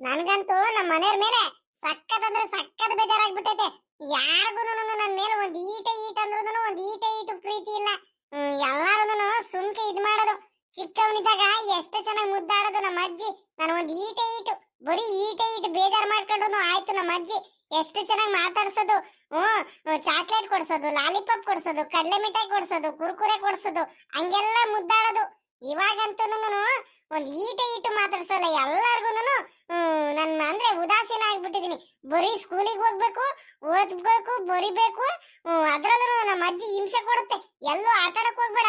ನನ್ಗಂತೂ ನಮ್ಮ ಮನೆಯವ್ರ ಮೇಲೆ ಸಕ್ಕತ್ ಅಂದ್ರೆ ಸಕ್ಕತ್ ಬೇಜಾರಾಗ್ಬಿಟ್ಟೈತೆ. ಯಾರಿಗೂ ನನ್ನ ಮೇಲೆ ಒಂದ್ ಈಟ ಈಟ ಅಂದ್ರೂ ಒಂದ್ ಈಟ ಈಟು ಪ್ರೀತಿ ಇಲ್ಲ. ಎಲ್ಲಾರು ಸುಮ್ಕೆ ಇದ್ ಮಾಡೋದು. ಚಿಕ್ಕವನಿದ್ದಾಗ ಎಷ್ಟು ಚೆನ್ನಾಗಿ ಮುದ್ದಾಡೋದು ನಮ್ಮ ಅಜ್ಜಿ. ನಾನು ಒಂದ್ ಈಟ ಈಟು, ಬರೀ ಈಟ ಈಟು ಬೇಜಾರ್ ಮಾಡ್ಕೊಂಡ್ರು ಆಯ್ತು ನಮ್ಮ ಅಜ್ಜಿ. ಎಷ್ಟು ಚೆನ್ನಾಗಿ ಮಾತಾಡ್ಸೋದು. ಹ್ಮ್, ಚಾಕ್ಲೇಟ್ ಕೊಡ್ಸೋದು, ಲಾಲಿಪಾಪ್ ಕೊಡ್ಸೋದು, ಕಡಲೆ ಮಿಠಾಯಿ ಕೊಡ್ಸೋದು, ಕುರ್ಕುರೆ ಕೊಡ್ಸೋದು, ಹಂಗೆಲ್ಲ ಮುದ್ದಾಡೋದು. ಇವಾಗಂತೂ ಒಂದ್ ಈಟ ಈಟು ಮಾತಾಡ್ಸಲ್ಲ ಎಲ್ಲಾರ್ಗುನು ನನ್ನ ಅಂದ್ರೆ ಉದಾಸೀನ ಆಗ್ಬಿಟ್ಟಿದೀನಿ. ಬರೀ ಸ್ಕೂಲಿಗೆ ಹೋಗ್ಬೇಕು, ಓದ್ಬೇಕು, ಬರಿಬೇಕು ಅದ್ರಲ್ಲೂ ನಮ್ಮ ಅಜ್ಜಿ ಹಿಂಸೆ ಕೊಡುತ್ತೆ. ಎಲ್ಲೂ ಆಟ ಆಡಕ್ ಹೋಗ್ಬೇಡ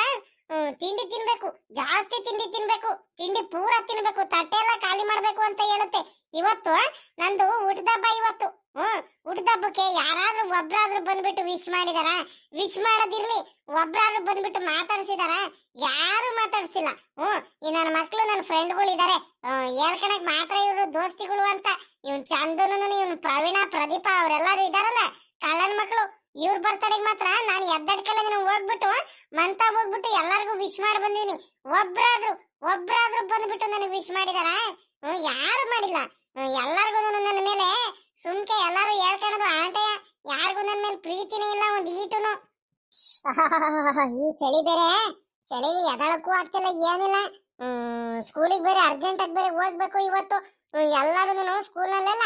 ತಿಂಡಿ ತಿನ್ಬೇಕು, ಜಾಸ್ತಿ ತಿಂಡಿ ತಿನ್ಬೇಕು, ತಿಂಡಿ ಪೂರ ತಿನ್ಬೇಕು ತಟ್ಟೆ ಎಲ್ಲ ಖಾಲಿ ಮಾಡ್ಬೇಕು ಅಂತ ಹೇಳುತ್ತೆ. ಇವತ್ತು ನಂದು ಊಟದ ಹಬ್ಬ ಇವತ್ತು. ಹ್ಮ್ ಊಟದಬ್ಬಕ್ಕೆ ಯಾರಾದ್ರೂ ಒಬ್ರಾದ್ರೂ ಬಂದ್ಬಿಟ್ಟು ವಿಶ್ ಮಾಡಿದಾರ? ವಿಶ್ ಮಾಡೋದಿರ್ಲಿ, ಒಬ್ರಾದ್ರೂ ಬಂದ್ಬಿಟ್ಟು ಮಾತಾಡ್ಸಿದಾರ? ಯಾರು ಮಾತಾಡ್ಸಿಲ್ಲ. ಹ್ಮ್ ಈ ನನ್ನ ಮಕ್ಳು, ನನ್ನ ಫ್ರೆಂಡ್ಗಳು ಇದಾರೆ. ಹೇಳ್ಕಣಕ್ ಮಾತ್ರ ಇವರು ದೋಸ್ತಿಗಳು ಅಂತ. ಇವನ್ ಚಂದನು ಇವನ್ ಪ್ರವೀಣ, ಪ್ರದೀಪ ಅವರೆಲ್ಲರೂ ಇದಾರಲ್ಲ? ಕಳ್ಳನ್ ಮಕ್ಕಳು ಇವ್ರ ಬರ್ತಡೆಗೆ ಮಾತ್ರ ನಾನು ಎದ್ದಡ್ಕಲ್ಲ ಹೋಗ್ಬಿಟ್ಟು, ಮಂತ ಹೋಗ್ಬಿಟ್ಟು ಎಲ್ಲರಿಗೂ ವಿಶ್ ಮಾಡಿ ಬಂದಿನಿ. ಒಬ್ರಾದ್ರೂ ಒಬ್ರಾದ್ರೂ ಬಂದ್ಬಿಟ್ಟು ನನಗೆ ವಿಶ್ ಮಾಡಿದಾರ? ಯಾರು ಮಾಡಿಲ್ಲ. ಎಲ್ಲರಿಗೂ ನನ್ನ ಮೇಲೆ ಸುಮ್ಕೆ ಎಲ್ಲರೂ ಹೇಳ್ಕೊಳೋದು ಆಟಯ ಯಾರಿಗೂ ನನ್ನ ಮೇಲೆ ಪ್ರೀತಿನೇ ಇಲ್ಲ, ಒಂದು ಈಟುನು. ಈ ಚಳಿ ಬೇರೆ ಚಳಿಗೆ ಎದಳಕ್ಕೂ ಆಗ್ತಿಲ್ಲ, ಏನಿಲ್ಲ. ಸ್ಕೂಲಿಗೆ ಬೇರೆ ಅರ್ಜೆಂಟ್ ಆಗಿ ಬೇರೆ ಹೋಗ್ಬೇಕು ಇವತ್ತು. ಎಲ್ಲರೂ ಸ್ಕೂಲಲ್ಲೆಲ್ಲ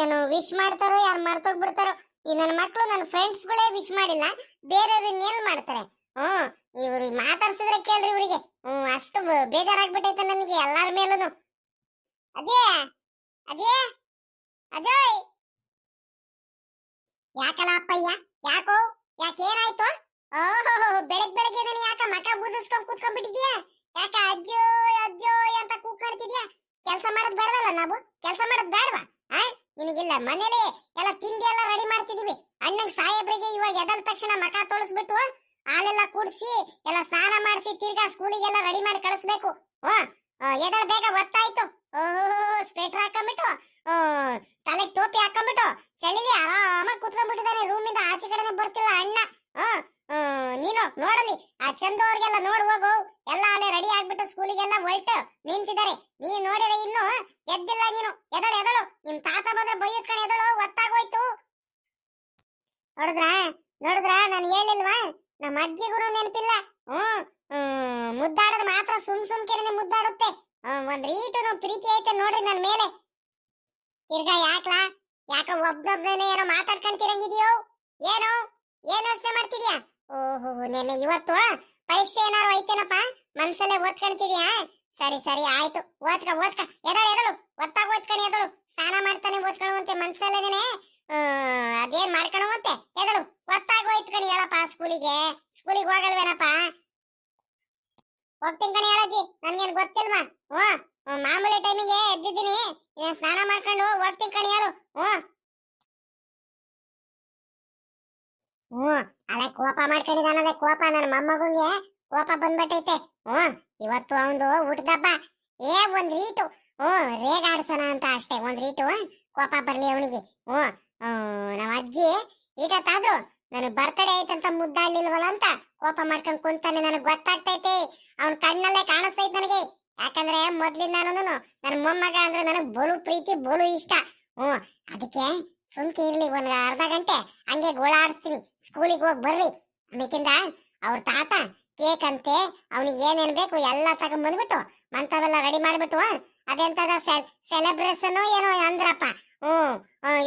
ಏನು ವಿಶ್ ಮಾಡ್ತಾರೋ, ಯಾರು ಮರ್ತೋಗ್ಬಿಡ್ತಾರೋ, ಈ ನನ್ನ ಮಕ್ಕಳು ನನ್ನ ಫ್ರೆಂಡ್ಸ್ಗಳೇ ವಿಶ್ ಮಾಡಿಲ್ಲ ಬೇರೆಯವ್ರು ಇನ್ನೇನು ಮಾಡ್ತಾರೆ. ಹ್ಞೂ ಇವ್ರಿಗೆ ಮಾತಾಡ್ಸಿದ್ರೆ ಕೇಳ್ರಿ ಇವರಿಗೆ. ಹ್ಮ್, ಅಷ್ಟು ಬೇಜಾರಾಗ್ಬಿಟ್ಟೈತೆ ನನಗೆ ಎಲ್ಲರ ಮೇಲೂ ಅದೇ ಅದೇ ಅಜಯ್! ಯಾಕಲ್ಲ ಅಪ್ಪಯ್ಯ? ಯಾಕೋ? ಯಾಕೇನಾಯ್ತು? ಓಹೋ, ಬೆಳಗ್ ಬೆಳಗ್ಗೆ ನಾನು ಯಾಕ ಮಕ ಬೂದಿಸ್ಕೊಂಡ್ ಕೂತ್ಕೊಂಡ್ಬಿಟ್ಟಿದ್ಯಾ ಯಾಕ ಅಜ್ಜೋ ಅಜ್ಜೋ ಅಂತ ಕೂಗ್ಕಾಡ್ತಿದ್ಯಾ ಕೆಲಸ ಮಾಡೋದ್ ಬೇಡವಲ್ಲ ನಾವು? ಕೆಲಸ ಮಾಡೋದ್ ಬೇಡವಾ ಆ? ನಿನಗಿಲ್ಲ ಮನೇಲಿ ಎಲ್ಲ ತಿಂಡಿ ಎಲ್ಲ ರೆಡಿ ಮಾಡ್ತಿದೀವಿ ಅಣ್ಣಂಗ್ ಸಾಹೇಬ್ರಿಗೆ ಇವಾಗ ಎದಲ್ ತಕ್ಷಣ ಮಕ ತೊಳಸ್ಬಿಟ್ಟು ಹಾಲೆಲ್ಲ ಕೂರ್ಸಿ ಎಲ್ಲ ಸ್ನಾನ ಮಾಡಿಸಿ, ತಿರ್ಗಾ ಸ್ಕೂಲಿಗೆಲ್ಲ ರೆಡಿ ಮಾಡಿ ಕಳಿಸ್ಬೇಕು. ಓ ಎದಳ್ ಬೇಗ ಒತ್ತಾಯ್ತು ಓಹೋ, ಸ್ವೆಟರ್ ಹಾಕೊಂಡ್ಬಿಟ್ಟು ತಲೆಗೆ ಟೋಪಿ ಹಾಕೊಂಡ್ಬಿಟ್ಟು ಚಳಿಲಿ ಆರಾಮಾಗಿ ಕುತ್ಕೊಂಡ್ಬಿಟ್ಟಿದ್ದಾನೆ ರೂಮಿಂದ ಆಚೆ ಕಡೆನೆ ಬರ್ತಿಲ್ಲ ಅಣ್ಣ. ನೀನು ನೋಡಲಿ ಆ ಚಂದವ್ರಿಗೆಲ್ಲ ನೋಡು ಹೋಗು. ಎಲ್ಲ ಅಲ್ಲೇ ರೆಡಿ ಆಗ್ಬಿಟ್ಟು ಸ್ಕೂಲಿಗೆಲ್ಲ ಹೊರಟು ನಿಂತಿದ್ದಾರೆ. ನೀ ನೋಡಿದ್ರೆ ಇನ್ನು ಎದ್ದಿಲ್ಲ ನೀನು. ಎದಳು ಎದಳು. ನಿಮ್ ತಾತ ಬಂದ್ರೆ ಬೈಯತ್ಕೊಂಡು ಎದಳು ಗೊತ್ತಾಗೋಯ್ತು ನೋಡಿದ್ರ ನೋಡಿದ್ರ, ನಾನು ಹೇಳಿಲ್ವಾ? ನಮ್ಮ ಅಜ್ಜಿಗೂ ನೆನಪಿಲ್ಲ. ಹ್ಮ್ ಮುದ್ದಾಡೋದು ಮಾತ್ರ ಸುಮ್ ಸುಮ್ಕೆನೆ ಮುದ್ದಾಡುತ್ತೆ. ಒಂದ್ ರೀಟು ಪ್ರೀತಿ ಐತೆ ನೋಡ್ರಿ ನನ್ ಮೇಲೆ. ತಿರ್ಗಾ ಯಾಕ್ಲಾ? ಯಾಕ ಒಬ್ಬೊಬ್ಬನೇ ಏನೋ ಮಾತಾಡ್ಕೊಂತಿರಂಗಿದ್ಯೋ? ಏನೋ? ಏನು ಯೋಚನೆ ಮಾಡ್ತಿದ್ಯಾ? ಓಹೋ ನೆನೆ ಇವತ್ತು ಪರೀಕ್ಷೆ ಏನಾರು ಐತೇನಪ್ಪ ಮನ್ಸಲ್ಲೇ ಓದ್ಕೊಂತಿದ್ಯಾ? ಸರಿ ಸರಿ, ಆಯ್ತು. ಓದ್ಕ ಓದ್ಕ. ಎದಳು ಎದಳು? ಒತ್ತಾಗ ಓದ್ಕೊಂಡು ಎದಳು? ಸ್ನಾನ ಮಾಡ್ತಾನೆ ಓದ್ಕೊಳ್ಳುವಂತೆ ಮನ್ಸಲ್ಲೇನೆ ಅದೇನ್ ಮಾಡ್ಕೊಳ್ಳುವಂತೆ ಎದಳು, ಒತ್ತಾಗ ಓದ್ಕೊಂಡು ಹೇಳಪ್ಪ ಸ್ಕೂಲಿಗೆ. ಸ್ಕೂಲಿಗೆ ಹೋಗಲ್ವೇನಪ್ಪ? ಹೋಗ್ತೀನಿ ಕಣಿ ಹೇಳಜ್ಜಿ. ನನ್ಗೇನ್ ಗೊತ್ತಿಲ್ವಾ? ಹ್ಞೂ, ಮಾಮೂಲಿ ಟೈಮಿಗೆ ಎದ್ದಿದ್ದೀನಿ. ಏನ್ ಸ್ನಾನ ಮಾಡ್ಕೊಂಡು ಹೋಗ್ತೀನಿ ಕಣಿ ಯಾರು? ಹ್ಮ್ ಹ್ಮ್ ಕೋಪ ಮಾಡ್ಕೊಂಡಿದ್ದಾನಲ್ಲ ಕೋಪ, ನನ್ನ ಕೋಪ ಬಂದ್ಬಿಟ್ಟೈತೆ. ಹ್ಮ್ ಇವತ್ತು ಅವನು ಊಟದಬ್ಬ ಏ, ಒಂದ್ ರೀಟು. ಹ್ಮ್ ರೇಗಾಡ್ಸೋಣ ಅಂತ ಅಷ್ಟೇ, ಒಂದ್ ರೀಟು. ಕೋಪ ಬರ್ಲಿ ಅವನಿಗೆ. ಹ್ಮ್ ನಮ್ಮ ಅಜ್ಜಿ ಈಟತ್ತಾದ್ರು ನನಗ್ ಬರ್ತಡೇ ಐತಂತ ಮುದ್ದಾಗ್ಲಿಲ್ವಲ್ಲ ಅಂತ ಕೋಪ ಮಾಡ್ಕೊಂಡ್ ಕುಂತಾನೆ, ನನಗ್ ಗೊತ್ತಾಗ್ತೈತೆ. ಅವನ್ ಕಣ್ಣಲ್ಲೇ ಕಾಣಿಸ್ತೈತೆ ನನಗೆ. ಯಾಕಂದ್ರೆ ಮೊದ್ಲಿಂದ ನಾನು ನನ್ನ ಮೊಮ್ಮಗ ಅಂದ್ರೆ ನನಗೆ ಬಲು ಪ್ರೀತಿ, ಬಲು ಇಷ್ಟ. ಹ್ಮ್ ಅದಕ್ಕೆ ಸುಮ್ಕೆ ಇರ್ಲಿ, ಒಂದ್ ಅರ್ಧ ಗಂಟೆ ಹಂಗೆ ಗೋಳಾಡಿಸ್ತೀನಿ. ಸ್ಕೂಲಿಗೆ ಹೋಗಿ ಬರ್ರಿ. ಆಮೇಕಿಂದ ಅವ್ರ ತಾತ ಕೇಕ್ ಅಂತೆ, ಅವನಿಗೆ ಏನೇನ್ ಬೇಕು ಎಲ್ಲ ತಗೊಂಡ್ಬಂದ್ಬಿಟ್ಟು ಮಂತವೆಲ್ಲ ರೆಡಿ ಮಾಡ್ಬಿಟ್ಟು, ಅದೆಂತದ ಸೆಲೆಬ್ರೇಷನ್ ಏನೋ ಅಂದ್ರಪ್ಪ. ಹ್ಮ್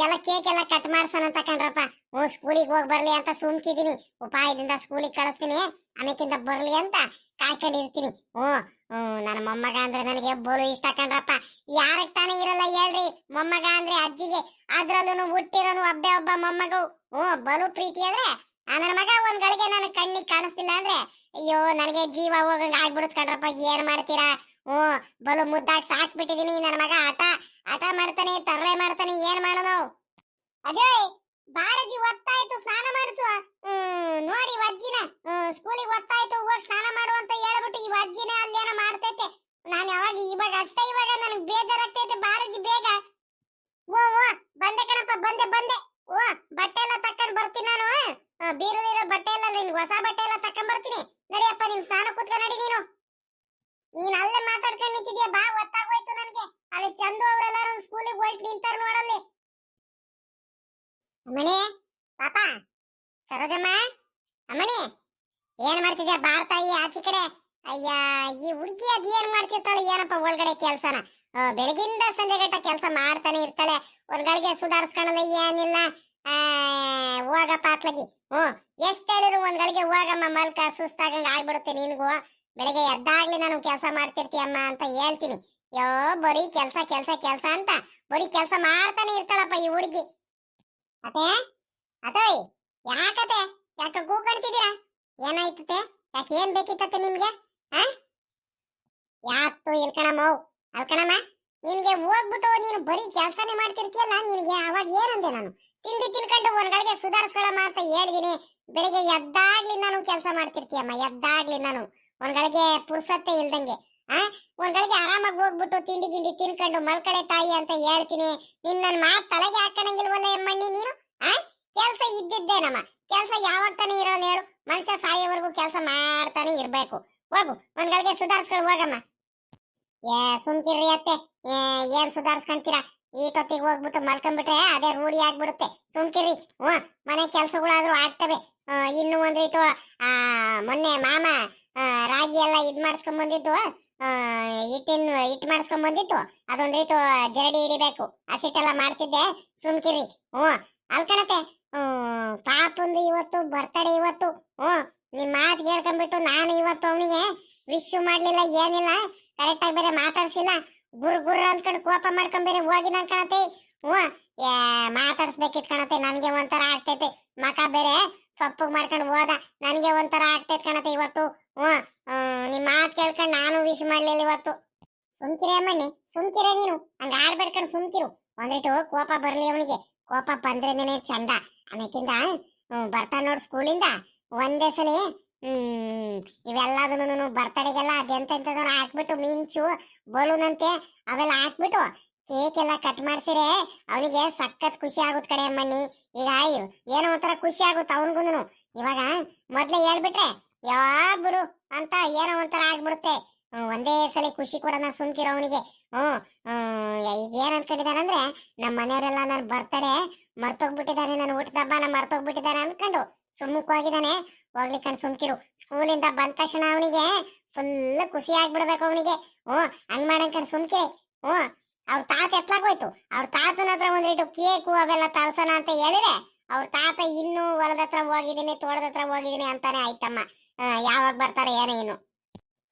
ಎಲ್ಲಾ ಕೇಕ್ ಎಲ್ಲ ಕಟ್ ಮಾಡ್ಸೋಣ ಅಂತ ಕಂಡ್ರಪ್ಪ. ಹ್ಞೂ ಸ್ಕೂಲಿಗೆ ಹೋಗಿ ಬರ್ಲಿ ಅಂತ ಸುಮ್ಕಿದೀನಿ. ಉಪಾಯದಿಂದ ಸ್ಕೂಲಿಗೆ ಕಳಿಸ್ತೀನಿ. ಆಮೇಕಿಂದ ಬರ್ಲಿ ಅಂತ ಕಾಯ್ಕೊಂಡಿರ್ತೀನಿ. ಹ್ಮ್ ಹ್ಮ್, ನನ್ನ ಮೊಮ್ಮಗ ಅಂದ್ರೆ ನನಗೆ ಬೋಲು ಇಷ್ಟ ಕಂಡ್ರಪ್ಪ ಯಾರಕ್ ತಾನೇ ಇರಲ್ಲ ಹೇಳ್ರಿ. ಮೊಮ್ಮಗ ಅಂದ್ರೆ ಅಜ್ಜಿಗೆ. ಅದ್ರಲ್ಲೂ ಹುಟ್ಟಿರೋನು ಒಬ್ಬೇ ಒಬ್ಬ ಮೊಮ್ಮಗು. ಹ್ಞೂ, ಬಲು ಪ್ರೀತಿ ಅಂದ್ರೆ ನನ್ನ ಮಗ ಒಂದ್ ಗಳಿಗೆ ನನ್ನ ಕಣ್ಣಿಗೆ ಕಾಣಿಸ್ತಿಲ್ಲ ಅಂದ್ರೆ, ಅಯ್ಯೋ, ನನಗೆ ಜೀವ ಹೋಗಂಗ ಆಗ್ಬಿಡುತ್ತೆ ಕಣ್ರಪ್ಪ. ಏನ್ ಮಾಡ್ತೀರಾ? ಹ್ಞೂ, ಬಲು ಮುದ್ದಾಗಿ ಸಾಕ್ಬಿಟ್ಟಿದೀನಿ ನನ್ನ ಮಗ. ಆಟ ಆಟ ಮಾಡ್ತಾನೆ, ತರಲೆ ಮಾಡ್ತಾನೆ, ಏನ್ ಮಾಡೋದು? ಅಜಯ್! ಬಾರಜಿ ಒತ್ತಾಯ್ತು, ಸ್ನಾನ ಮಾಡಿಸು. ನೋಡಿ ಅಜ್ಜಿನ ಸ್ಕೂಲಿಗೆ ಒತ್ತಾಯ್ತು, ಹೋಗಿ ಸ್ನಾನ ಮಾಡು ಅಂತ ಹೇಳ್ಬಿಟ್ಟು ಈ ಅಜ್ಜಿನ ಅಲ್ಲೇನೋ ಮಾಡ್ತೈತೆ. ನಾನು ಯಾವಾಗ ಇವಾಗ ಅಷ್ಟೇ, ಇವಾಗ ನನಗೆ ಬೇಜಾರಾಗ್ತೈತೆ, ಬಾರಜಿ ಬೇಗ. ಓ ಓ ಬಂದೆ ಕಣಪ್ಪ, ಬಂದೆ ಬಂದೆ. ಓ ಬಟ್ಟೆ ಎಲ್ಲ ತಕ್ಕೊಂಡು ಬರ್ತೀನಿ ನಾನು. ಬೀರದಿರೋ ಬಟ್ಟೆ ಎಲ್ಲ ನಿನ್ ಹೊಸ ಬಟ್ಟೆ ಎಲ್ಲ ತಕ್ಕೊಂಡ್ ಬರ್ತೀನಿ. ನಡಿಯಪ್ಪ ನಿನ್ ಸ್ನಾನ ಕೂತ್ಕ ನಡಿ ನೀನು. ನೀನ್ ಅಲ್ಲೇ ಮಾತಾಡ್ಕೊಂಡ್ ನಿಂತಿದ್ಯಾ? ಬಾ ಒತ್ತಾಗೋಯ್ತು ನನ್ಗೆ. ಅಲ್ಲಿ ಚಂದು ಅವರೆಲ್ಲರೂ ಸ್ಕೂಲಿಗೆ ಹೋಗಿ ನಿಂತಾರ ನೋಡಲ್ಲಿ. ಅಮ್ಮಣಿ ಪಾಪ ಸರೋಜಮ್ಮ ಅಮ್ಮಣಿ ಏನ್ ಮಾಡ್ತಿದ್ಯಾ? ಭಾರತ ಈ ಆಚೆ ಕಡೆ. ಅಯ್ಯ ಈ ಹುಡುಗಿ ಅದ್ ಏನ್ ಮಾಡ್ತಿರ್ತಾಳೆ? ಏನಪ್ಪ ಒಳಗಡೆ ಕೆಲ್ಸನ? ಬೆಳಗಿಂದ ಸಂಜೆ ಗಂಟ ಕೆಲಸ ಮಾಡ್ತಾನೆ ಇರ್ತಾಳೆ. ಒಂದ್ಗಳಿಗೆ ಸುಧಾರಿಸ್ಕೊಳಲ್ಲ ಏನಿಲ್ಲ. ಆ, ಹೋಗಪ್ಪ ಅತ್ಲಗಿ ಹ್ಮ್ ಎಷ್ಟ್ ಹೇಳಿದ್ರು ಒಂದ್ಗಳಿಗೆ ಹೋಗಮ್ಮ ಮಲ್ಕ ಸುಸ್ತಾಗಂಗ ಆಗ್ಬಿಡುತ್ತೆ ನಿನ್ಗು. ಬೆಳಗ್ಗೆ ಎದ್ದಾಗ್ಲಿ ನಾನು ಕೆಲಸ ಮಾಡ್ತಿರ್ತೀಯಮ್ಮ ಅಂತ ಹೇಳ್ತೀನಿ. ಯೋ ಬರೀ ಕೆಲ್ಸ ಕೆಲ್ಸ ಕೆಲ್ಸ ಅಂತ. ಬರೀ ಕೆಲಸ ಮಾಡ್ತಾನೆ ಇರ್ತಾಳಪ್ಪ ಈ ಹುಡುಗಿ. ಅತೆ ಅತೋಯ್ ಯಾಕತೆ ಯಾಕೆ ಕೂಗಾಡ್ತಿದ್ದೀರಾ ಏನಾಯ್ತತೆ ಯಾಕೆ ಏನ್ ಬೇಕಿತ್ತತೆ ನಿಮ್ಗೆ? ಆ? ಯಾತು ಇಲ್ಕಣಮ್ಮ ಅಲ್ಕಣಮ್ಮ, ನಿನ್ಗೆ ಹೋಗ್ಬಿಟ್ಟು ನೀನು ಬರೀ ಕೆಲಸನೇ ಮಾಡ್ತಿರ್ತೀಯಲ್ಲ, ನಿನಗೆ ಅವಾಗ ಏನಂದೆ ನಾನು? ತಿಂಡಿ ತಿನ್ಕೊಂಡು ಒಂದ್ಗಳಿಗೆ ಸುಧಾರಿಸ್ಕೊಳಮ್ಮ ಅಂತ ಹೇಳಿದೀನಿ. ಬೆಳಿಗ್ಗೆ ಎದ್ದಾಗ್ಲಿ ನಾನು ಕೆಲಸ ಮಾಡ್ತಿರ್ತೀಯಮ್ಮ ಎದ್ದಾಗ್ಲಿ ನಾನು ಒಂದ್ಗಳಿಗೆ ಪುರ್ಸತ್ತೆ ಇಲ್ದಂಗೆ. ಆ? ಒಂದ್ಗಳಿಗೆ ಆರಾಮಾಗಿ ಹೋಗ್ಬಿಟ್ಟು ತಿಂಡಿ ತಿಂಡಿ ತಿನ್ಕೊಂಡು ಮಲ್ಕಳೆ ತಾಯಿ ಅಂತ ಹೇಳ್ತೀನಿ. ನಿನ್ ನನ್ನ ಮಾತ್ ತಲೆಗೆ ಹಾಕಣಂಗಿಲ್ವಲ್ಲ ಎಮ್ಮಣ್ಣಿ ನೀನು? ಆ? ಕೆಲಸ ಇದ್ದಿದ್ದೇನಮ್ಮ ಕೆಲಸ ಯಾವಾಗ ತಾನೇ ಇರೋಲ್ಲ ಹೇಳು. ಮನುಷ್ಯ ಸಾಯೋವರೆಗೂ ಕೆಲಸ ಮಾಡ್ತಾನೆ ಇರಬೇಕು. ಹೋಗು, ಒಂದ್ಗಳಿಗೆ ಸುಧಾರಿಸ್ಕೊಂಡು ಹೋಗಮ್ಮ. ಏ, ಸುಮ್ಕಿರ್ರಿ ಅತ್ತೆ. ಏನ್ ಸುಧಾರಿಸ್ಕೊಂತೀರಾ? ಈಟೊತ್ತಿಗೆ ಹೋಗ್ಬಿಟ್ಟು ಮಲ್ಕೊಂಡ್ಬಿಟ್ರೆ ಅದೇ ರೂಢಿ ಆಗ್ಬಿಡುತ್ತೆ. ಸುಮ್ಕಿರಿ ಹ್ಞೂ, ಮನೆ ಕೆಲಸಗಳಾದರೂ ಆಗ್ತವೆ. ಇನ್ನು ಆ, ಮೊನ್ನೆ ಮಾಮ ರಾಗಿ ಎಲ್ಲ ಇದ್ ಮಾಡಿಸ್ಕೊಂಡ್ ಬಂದಿದ್ದು ಹಿಟ್ಟಿನ ಹಿಟ್ಟು ಮಾಡಿಸ್ಕೊಂಡ್ ಬಂದಿತ್ತು. ಅದೊಂದಿಟ್ಟು ಜರಡಿ ಹಿಡಿಬೇಕು. ಹಸಿಟ್ಟೆಲ್ಲ ಮಾಡ್ತಿದ್ದೆ. ಸುಮ್ಕಿರಿ ಹ್ಞೂ. ಅಲ್ಕಣತೆ ಪಾಪಂದು ಇವತ್ತು ಬರ್ತಡೆ ಇವತ್ತು. ಹ್ಞೂ. ನಿಮ್ಮ ಮಾತು ಕೇಳ್ಕೊಂಡ್ಬಿಟ್ಟು ನಾನು ಇವತ್ತು ಅವನಿಗೆ ವಿಶ್ ಮಾಡ್ಲಿಲ್ಲ, ಏನಿಲ್ಲ. ಕರೆಕ್ಟಾಗಿ ಬೇರೆ ಮಾತಾಡ್ಸಿಲ್ಲ. ಗುರು ಗುರು ಅಂದ್ಕೊಂಡು ಕೋಪ ಮಾಡ್ಕೊಂಡ್ ಬೇರೆ ಹೋಗಿನ ಕಣತೆ ಹ್ಞೂ. ಏ, ಮಾತಾಡ್ಸ್ಬೇಕಿತ್ ಕಣತೆ ನನಗೆ ಒಂಥರ ಆಗ್ತೈತೆ. ಮಕ ಬೇರೆ ಸೊಪ್ಪು ಮಾಡ್ಕೊಂಡು ಹೋದ. ನನಗೆ ಒಂಥರ ಆಗ್ತೈತೆ ಕಣತೆ ಇವತ್ತು. ಹ್ಞೂ ನಿಮ್ಮ ಮಾತು ಕೇಳ್ಕೊಂಡು ನಾನು ವಿಶ್ ಮಾಡ್ಲಿಲ್ಲ ಇವತ್ತು. ಸುಮ್ಕಿರೆ ಅಮ್ಮಣ್ಣಿ, ಸುಮ್ಕಿರೆ ನೀನು. ಹಂಗ ಆಡ್ಬೇಡ್ಕೊಂಡು ಸುಮ್ಕಿರು. ಒಂದಿಟ್ಟು ಕೋಪ ಬರ್ಲಿ ಅವನಿಗೆ. ಕೋಪ ಬಂದ್ರೇನೆ ಚಂದ. ಅನ್ನಕ್ಕಿಂತ ಬರ್ತಾನೆ ನೋಡು ಸ್ಕೂಲಿಂದ ಒಂದೇ ಸಲ ಇವೆಲ್ಲದನ್ನು ಬರ್ತಡೆಗೆಲ್ಲ ಅದೆಂತೆಂಥದನ್ನು ಹಾಕ್ಬಿಟ್ಟು ಮಿಂಚು ಬಲೂನ್ ಅಂತೆ ಅವೆಲ್ಲ ಹಾಕ್ಬಿಟ್ಟು ಕೇಕ್ ಎಲ್ಲ ಕಟ್ ಮಾಡ್ಸಿರೆ ಅವನಿಗೆ ಸಖತ್ ಖುಷಿ ಆಗುತ್ತೆ ಕಡೆ ಅಮ್ಮಣ್ಣಿ. ಈಗ ಏನೋ ಒಂಥರ ಖುಷಿ ಆಗುತ್ತೆ ಅವನಿಗೂ ಇವಾಗ ಮೊದ್ಲೇ ಹೇಳ್ಬಿಟ್ರೆ ಯಾ ಬಿಡು ಅಂತ ಏನೋ ಒಂಥರ ಆಗ್ಬಿಡುತ್ತೆ. ಒಂದೇ ಸಲ ಖುಷಿ ಕೊಡೋಣ ಸುಮ್ಕಿರೋ ಅವನಿಗೆ ಹ್ಮ್ ಈಗ ಏನ್ ಅನ್ಕೊಂಡಿದಾನಂದ್ರೆ ನಮ್ಮ ಮನೆಯವರೆಲ್ಲ ನಾನು ಬರ್ತಡೆ ಮರ್ತೋಗ್ಬಿಟ್ಟಿದ್ದಾನೆ ನನ್ನ ಊಟದ ಹಬ್ಬನ ಮರ್ತೋಗ್ಬಿಟ್ಟಿದ್ದಾನೆ ಅನ್ಕೊಂಡು ಸುಮ್ಮಕ್ ಹೋಗಿದ್ದಾನೆ ಹೋಗ್ಲಿ ಕಣ್ ಸುಮ್ಕಿರು. ಸ್ಕೂಲಿಂದ ಬಂದ ತಕ್ಷಣ ಅವನಿಗೆ ಫುಲ್ ಖುಷಿ ಆಗ್ಬಿಡ್ಬೇಕು ಅವನಿಗೆ. ಹ್ಮ್, ಹಂಗ್ ಕಣ್ ಸುಮ್ಕೆ. ಹ್ಮ್, ಅವ್ರ ತಾತ ಎತ್ಲಾಗೋಯ್ತು. ಅವ್ರ ತಾತನ ಹತ್ರ ಒಂದಿಟ್ಟು ಕೇಕು ಅವೆಲ್ಲ ತರ್ಸೋಣ ಅಂತ ಹೇಳಿದ್ರೆ ಅವ್ರ ತಾತ ಇನ್ನೂ ಹೊಲದ ಹತ್ರ ಹೋಗಿದ್ದೀನಿ, ತೋಟದ ಹತ್ರ ಹೋಗಿದ್ದೀನಿ ಅಂತಾನೆ ಆಯ್ತಮ್ಮ. ಯಾವಾಗ ಬರ್ತಾರೆ ಏನೋ ಇನ್ನು.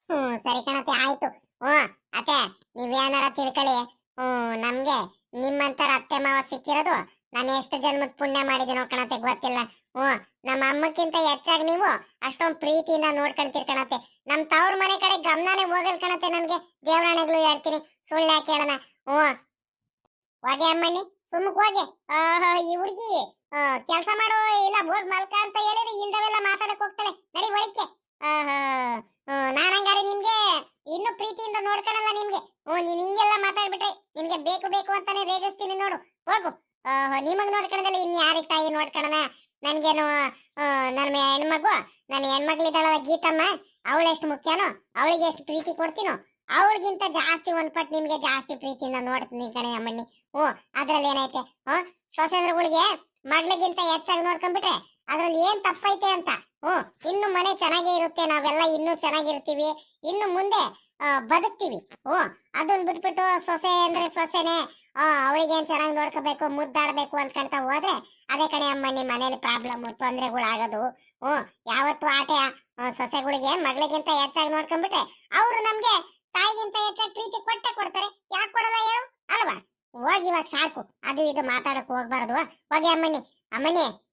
ಹ್ಮ್ ಸರಿ ಕಣತೆ ಆಯ್ತು. ಹ್ಮ್ ಅತ್ತೆ, ನೀವೇನಾರ ತಿಳ್ಕೊಳ್ಳಿ. ಹ್ಮ್ ನಮ್ಗೆ ನಿಮ್ಮಂತರ ಅತ್ತೆ ಮಾವ ಸಿಕ್ಕಿರೋದು ನಾನು ಎಷ್ಟು ಜನ್ಮದ ಪುಣ್ಯ ಮಾಡಿದ್ದೀನೋ ಕಣತೆ ಗೊತ್ತಿಲ್ಲ. ಹ್ಮ್ ನಮ್ಮ ಅಮ್ಮಕ್ಕಿಂತ ಹೆಚ್ಚಾಗಿ ನೀವು ಅಷ್ಟೊಂದು ಪ್ರೀತಿಯಿಂದ ನೋಡ್ಕೊಂತೀರಿ ಕಣತೆ ನಮ್ಮ ತವ್ರ ಮನೆ ಕಡೆ ಗಮನನೇ ಹೋಗಲ್ ಕಣತೆ ನಮ್ಗೆ. ದೇವರಾಣೆಗಳು ಹೇಳ್ತೀನಿ ಸುಳ್ಳು ಕೇಳೋಣ. ಹ್ಮ್ ಹೋಗಿ ಅಮ್ಮಣ್ಣಿ ಸುಮ್ಮಕ್ ಹೋಗಿ. ಈ ಹುಡುಗಿ. ಕೆಲಸ ಮಾಡೋ ಇಲ್ಲ ಹೋಗ್ ಮಲ್ಕ ಅಂತ ಹೇಳಿದ್ರೆ ಇಲ್ದವೆಲ್ಲ ಮಾತಾಡಕ್ ಹೋಗ್ತಾಳೆ. ನಡಿ ಒಳಕ್ಕೆ ನಾನ್ ಹಂಗಾರೆ ನಿಮ್ಗೆ ಇನ್ನು ಪ್ರೀತಿಯಿಂದ ನೋಡ್ಕೊಳಲ್ಲ ನಿಮ್ಗೆ. ಓ ನೀನ್ ಹಿಂಗೆಲ್ಲ ಮಾತಾಡ್ಬಿಟ್ರೆ ನಿಮ್ಗೆ ಬೇಕು ಬೇಕು ಅಂತಾನೆ ರೇಗಿಸ್ತೀನಿ ನೋಡು. ಹೋಗು. ನಿಮಗ್ ನೋಡ್ಕೊಳದಲ್ಲ ಇನ್ ಯಾರಿಗೆ ತಾಯಿ ನೋಡ್ಕೊಳನ ನನ್ಗೇನು ನನ್ನ ಹೆಣ್ಮಗು ನನ್ನ ಹೆಣ್ಮಗ್ಳಿದಾಳಲ್ಲ ಗೀತಮ್ಮ ಎಷ್ಟು ಮುಖ್ಯನೋ, ಅವಳಿಗೆ ಎಷ್ಟು ಪ್ರೀತಿ ಕೊಡ್ತೀನೋ, ಅವಳಿಗಿಂತ ಜಾಸ್ತಿ ಒಂದ್ ಪಟ್ ನಿಮ್ಗೆ ಜಾಸ್ತಿ ಪ್ರೀತಿಯಿಂದ ನೋಡ್ತೀನಿ ಕಣೆ ಅಮ್ಮಣ್ಣಿ. ಓ ಅದ್ರಲ್ಲಿ ಏನೈತೆ ಹ್ಞೂ ಸೊಸೆದ್ರಗಳಿಗೆ ಮಗಳಿಗಿಂತ ಹೆಚ್ಚಾಗಿ ನೋಡ್ಕೊಂಡ್ಬಿಟ್ರೆ ಅದ್ರಲ್ಲಿ ಏನ್ ತಪ್ಪೈತೆ ಅಂತ? ಹ್ಮ್ ಇನ್ನು ಮನೆ ಚೆನ್ನಾಗೇ ಇರುತ್ತೆ, ನಾವೆಲ್ಲ ಇನ್ನೂ ಚೆನ್ನಾಗಿರ್ತೀವಿ. ಇನ್ನು ಮುಂದೆ ಬದುಕ್ತೀವಿ. ಹ್ಮ್ ಅದನ್ನ ಬಿಟ್ಬಿಟ್ಟು ಸೊಸೆ ಅಂದ್ರೆ ಸೊಸೆನೆ ಅವಳಿಗೆ ಏನ್ ಚೆನ್ನಾಗಿ ನೋಡ್ಕೋಬೇಕು, ಮುದ್ದಾಡ್ಬೇಕು ಅನ್ಕೊಂತ ಹೋದ್ರೆ ಅದೇ ಕಡೆ ಅಮ್ಮ ನಿಮ್ಮ ಮನೇಲಿ ಪ್ರಾಬ್ಲಮ್ ತೊಂದರೆಗಳು ಆಗೋದು ಹ್ಞೂ ಯಾವತ್ತು ಆಟೆ ಸೊಸೆಗಳಿಗೆ ಮಗಳಿಗಿಂತ ಹೆಚ್ಚಾಗಿ ನೋಡ್ಕೊಂಡ್ಬಿಟ್ರೆ ಅವರು ನಮ್ಗೆ ತಾಯಿಗಿಂತ ಹೆಚ್ಚಾಗಿ ಪ್ರೀತಿ ಕೊಟ್ಟೆ ಕೊಡ್ತಾರೆ. ಯಾಕೆ ಕೊಡಲ್ಲ ಹೇಳು? ಅಲ್ವಾ? ಹೋಗಿ ಇವಾಗ ಸಾಕು. ಅದು ಇದು ಮಾತಾಡಕ್ ಹೋಗ್ಬಾರ್ದು. ಹೋಗಿ ಅಮ್ಮನಿ ಅಮ್ಮಣ್ಣಿ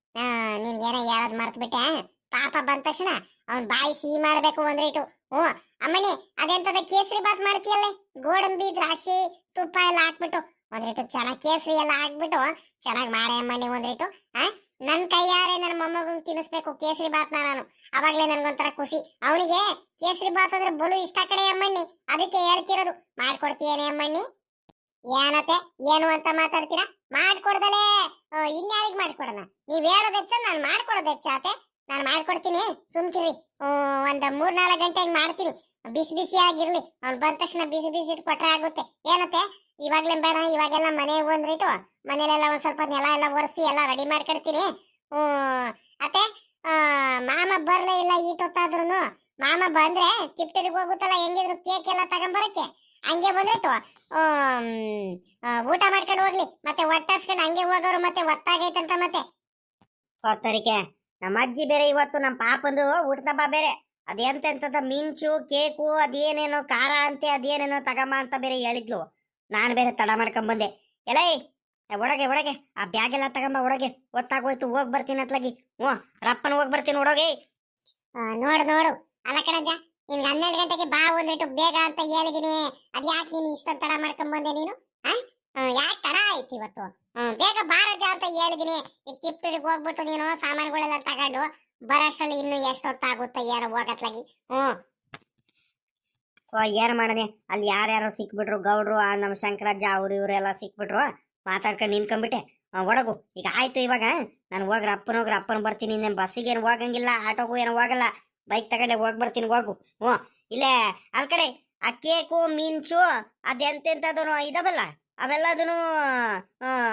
ನಿನ್ಗೇನೋ ಮರ್ತು ಬಿಟ್ಟೆ ಪಾಪ ಬಂದ ತಕ್ಷಣ ಅವ್ನ್ ಬಾಯಿ ಸಿಹಿ ಮಾಡ್ಬೇಕು ಒಂದ್ರೇಟು. ಹ್ಞೂ. ಅಮ್ಮನಿ ಅದೆಂತದ ಕೇಸರಿ ಬಾತ್ ಮಾಡ್ತೀಯಲ್ಲ? ಗೋಡಂಬಿ, ದ್ರಾಕ್ಷಿ, ತುಪ್ಪ ಎಲ್ಲ ಹಾಕ್ಬಿಟ್ಟು. ಒಂದ್ರೇಟು ಚೆನ್ನಾಗಿ ಕೇಸರಿ ಎಲ್ಲ ಹಾಕ್ಬಿಟ್ಟು ಚೆನ್ನಾಗಿ ಮಾಡಿ ಅಮ್ಮನಿ ಒಂದ್ರೇಟು. ಆ? ನನ್ ಕೈಯಾರೆ ನನ್ನ ಮೊಮ್ಮಗು ತಿನ್ನಿಸ್ಬೇಕು ಕೇಸರಿ ಬಾತ್ನ ನಾನು. ಅವಾಗ್ಲೇ ನನ್ಗೊಂಥರ ಖುಷಿ. ಅವನಿಗೆ ಕೇಸರಿ ಬಾತ್ ಅಂದ್ರೆ ಬಲು ಇಷ್ಟ ಕಡೆ ಅಮ್ಮಣ್ಣಿ. ಅದಕ್ಕೆ ಹೇಳ್ತಿರೋದು. ಮಾಡ್ಕೊಡ್ತೀಯೇನೆ ಅಮ್ಮಣ್ಣಿ? ಏನತ್ತೆ ಏನು ಅಂತ ಮಾತಾಡ್ತೀರಾ? ಮಾಡ್ಕೊಡ್ದಲೇ. ಇನ್ಯಾರಿಗ್ ಮಾಡ್ಕೊಡೋಣ? ನೀವ್ ಹೇಳೋದ್ ಹೆಚ್ಚ, ನಾನು ಮಾಡ್ಕೊಡೋದ್ ಹೆಚ್ಚಾತೆ ನಾನು ಮಾಡ್ಕೊಡ್ತೀನಿ. ಸುಮ್ಕಿರಿ. ಒಂದ್ ಮೂರ್ ಗಂಟೆ ಗಂಟೆಗೆ ಮಾಡ್ತೀನಿ. ಬಿಸಿ ಬಿಸಿ ಆಗಿರ್ಲಿ. ಅವ್ನು ಬಂದ ತಕ್ಷಣ ಬಿಸಿ ಬಿಸಿ ಕೊಟ್ರೆ ಆಗುತ್ತೆ. ಏನತ್ತೆ? ಇವಾಗ್ಲೇ ಬೇಡ, ಇವಾಗೆಲ್ಲ ಮನೆ ಬಂದ್ರಿಟ್ಟು ಮನೇಲೆಲ್ಲ ಒಂದ್ ಸ್ವಲ್ಪ ನೆಲ ಎಲ್ಲ ಒರೆಸಿ ಎಲ್ಲ ರೆಡಿ ಮಾಡ್ಕೊಡ್ತೀನಿ. ಹ್ಮ್ ಅತ್ತೆ ಮಾಮ ಬರ್ಲೇ ಇಲ್ಲ ಈಟೊತ್ತಾದ್ರೂ ಮಾಮ ಬಂದ್ರೆ ತಿಪ್ಟಿಗೆ ಹೋಗುತ್ತಲ್ಲ, ಹೆಂಗಿದ್ರು ಕೇಕ್ ಎಲ್ಲ ತಗೊಂಬರಕ್ಕೆ. ಹಂಗೆ ಬಂದ್ಬಿಟ್ಟು ಊಟ ಮಾಡ್ಕೊಂಡು ಹೋಗ್ಲಿ. ಮತ್ತೆ ಒಟ್ಟಾಸ್ಕೊಂಡು ಹಂಗೆ ಹೋಗೋರು ಮತ್ತೆ ಒತ್ತಾಗೈತಂತ ಮತ್ತೆ. ಹೋಗ್ತಾರಿಕೆ ನಮ್ಮ ಅಜ್ಜಿ ಬೇರೆ ಇವತ್ತು ನಮ್ಮ ಪಾಪಂದು ಊಟದಬ್ಬ ಬೇರೆ. ಅದೆಂತೆಂತದ ಮಿಂಚು ಕೇಕು ಅದೇನೇನೋ ಖಾರ ಅಂತೆ ಅದೇನೇನೋ ತಗಮ್ಮ ಅಂತ ಬೇರೆ ಹೇಳಿದ್ಲು. ನಾನು ಬೇರೆ ತಡ ಮಾಡ್ಕೊಂಡ್ ಬಂದೆ. ಎಲೈ ಒಳಗೆ ಒಳಗೆ. ಆ ಬ್ಯಾಗ್ ಎಲ್ಲ ತಗೊಂಬ ಒಳಗೆ ಗೊತ್ತಾಗೋಯ್ತು ಹೋಗ್ಬರ್ತೀನಿ ಅತ್ಲಾಗಿ. ಹ್ಞೂ ರಪ್ಪನ ಹೋಗ್ಬರ್ತೀನಿ ಆ, ನೋಡು ನೋಡು. ಅಲ್ಲ ಕಣಜ್ಜ ನಿನ್ಗೆ ಹನ್ನೆರಡು ಗಂಟೆಗೆ ಬಾ ಒಂದಿಟ್ಟು ಬೇಗ ಅಂತ ಹೇಳಿದೀನಿ. ಅದ್ ಯಾಕೆ ನೀನು ಇಷ್ಟೊಂದು ತಡ ಮಾಡ್ಕೊಂಡ್ ಬಂದೆ ನೀನು ಯಾಕೆ ತಡ ಆಯ್ತು ಇವತ್ತು? ಬೇಗ ರಜಾ ಅಂತ ಹೇಳಿದೀನಿ. ಈಗ ತಿಪ್ಪಿಗೆ ಹೋಗ್ಬಿಟ್ಟು ನೀನು ಸಾಮಾನುಗಳೆಲ್ಲ ತಗೊಂಡು ಬರೋಷ್ಟರಲ್ಲಿ ಇನ್ನು ಎಷ್ಟೊತ್ತಾಗುತ್ತೆ ಏನೋ ಹೋಗತ್ಲಾಗಿ. ಓ ಏನ್ ಮಾಡಿದೆ? ಅಲ್ಲಿ ಯಾರ್ಯಾರು ಸಿಕ್ಬಿಟ್ರು, ಗೌಡ್ರು, ಆ ನಮ್ಮ ಶಂಕರಜ್ಜ ಅವ್ರು ಇವರೆಲ್ಲ ಸಿಕ್ಬಿಟ್ರು ಮಾತಾಡ್ಕೊಂಡು ನಿನ್ಕೊಂಡ್ಬಿಟ್ಟೆ ಒಡಗು. ಈಗ ಆಯ್ತು ಇವಾಗ. ನಾನು ಹೋಗ್ರ, ಅಪ್ಪನ ಹೋಗ್ರ, ಅಪ್ಪನ ಬರ್ತೀನಿ. ನಾನು ಬಸ್ಸಿಗೆ ಏನು ಹೋಗಂಗಿಲ್ಲ, ಆಟೋಗೂ ಏನು ಹೋಗಲ್ಲ. ಬೈಕ್ ತಗೊಂಡೆ, ಹೋಗಿ ಬರ್ತೀನಿ, ಹೋಗು. ಹ್ಞೂ. ಇಲ್ಲೇ, ಅಲ್ ಕಡೆ, ಆ ಕೇಕು, ಮೀನ್ಸು ಅದೆಂತೆಂಥದ್ದು ಇದಾವಲ್ಲ? ಅವೆಲ್ಲದೂ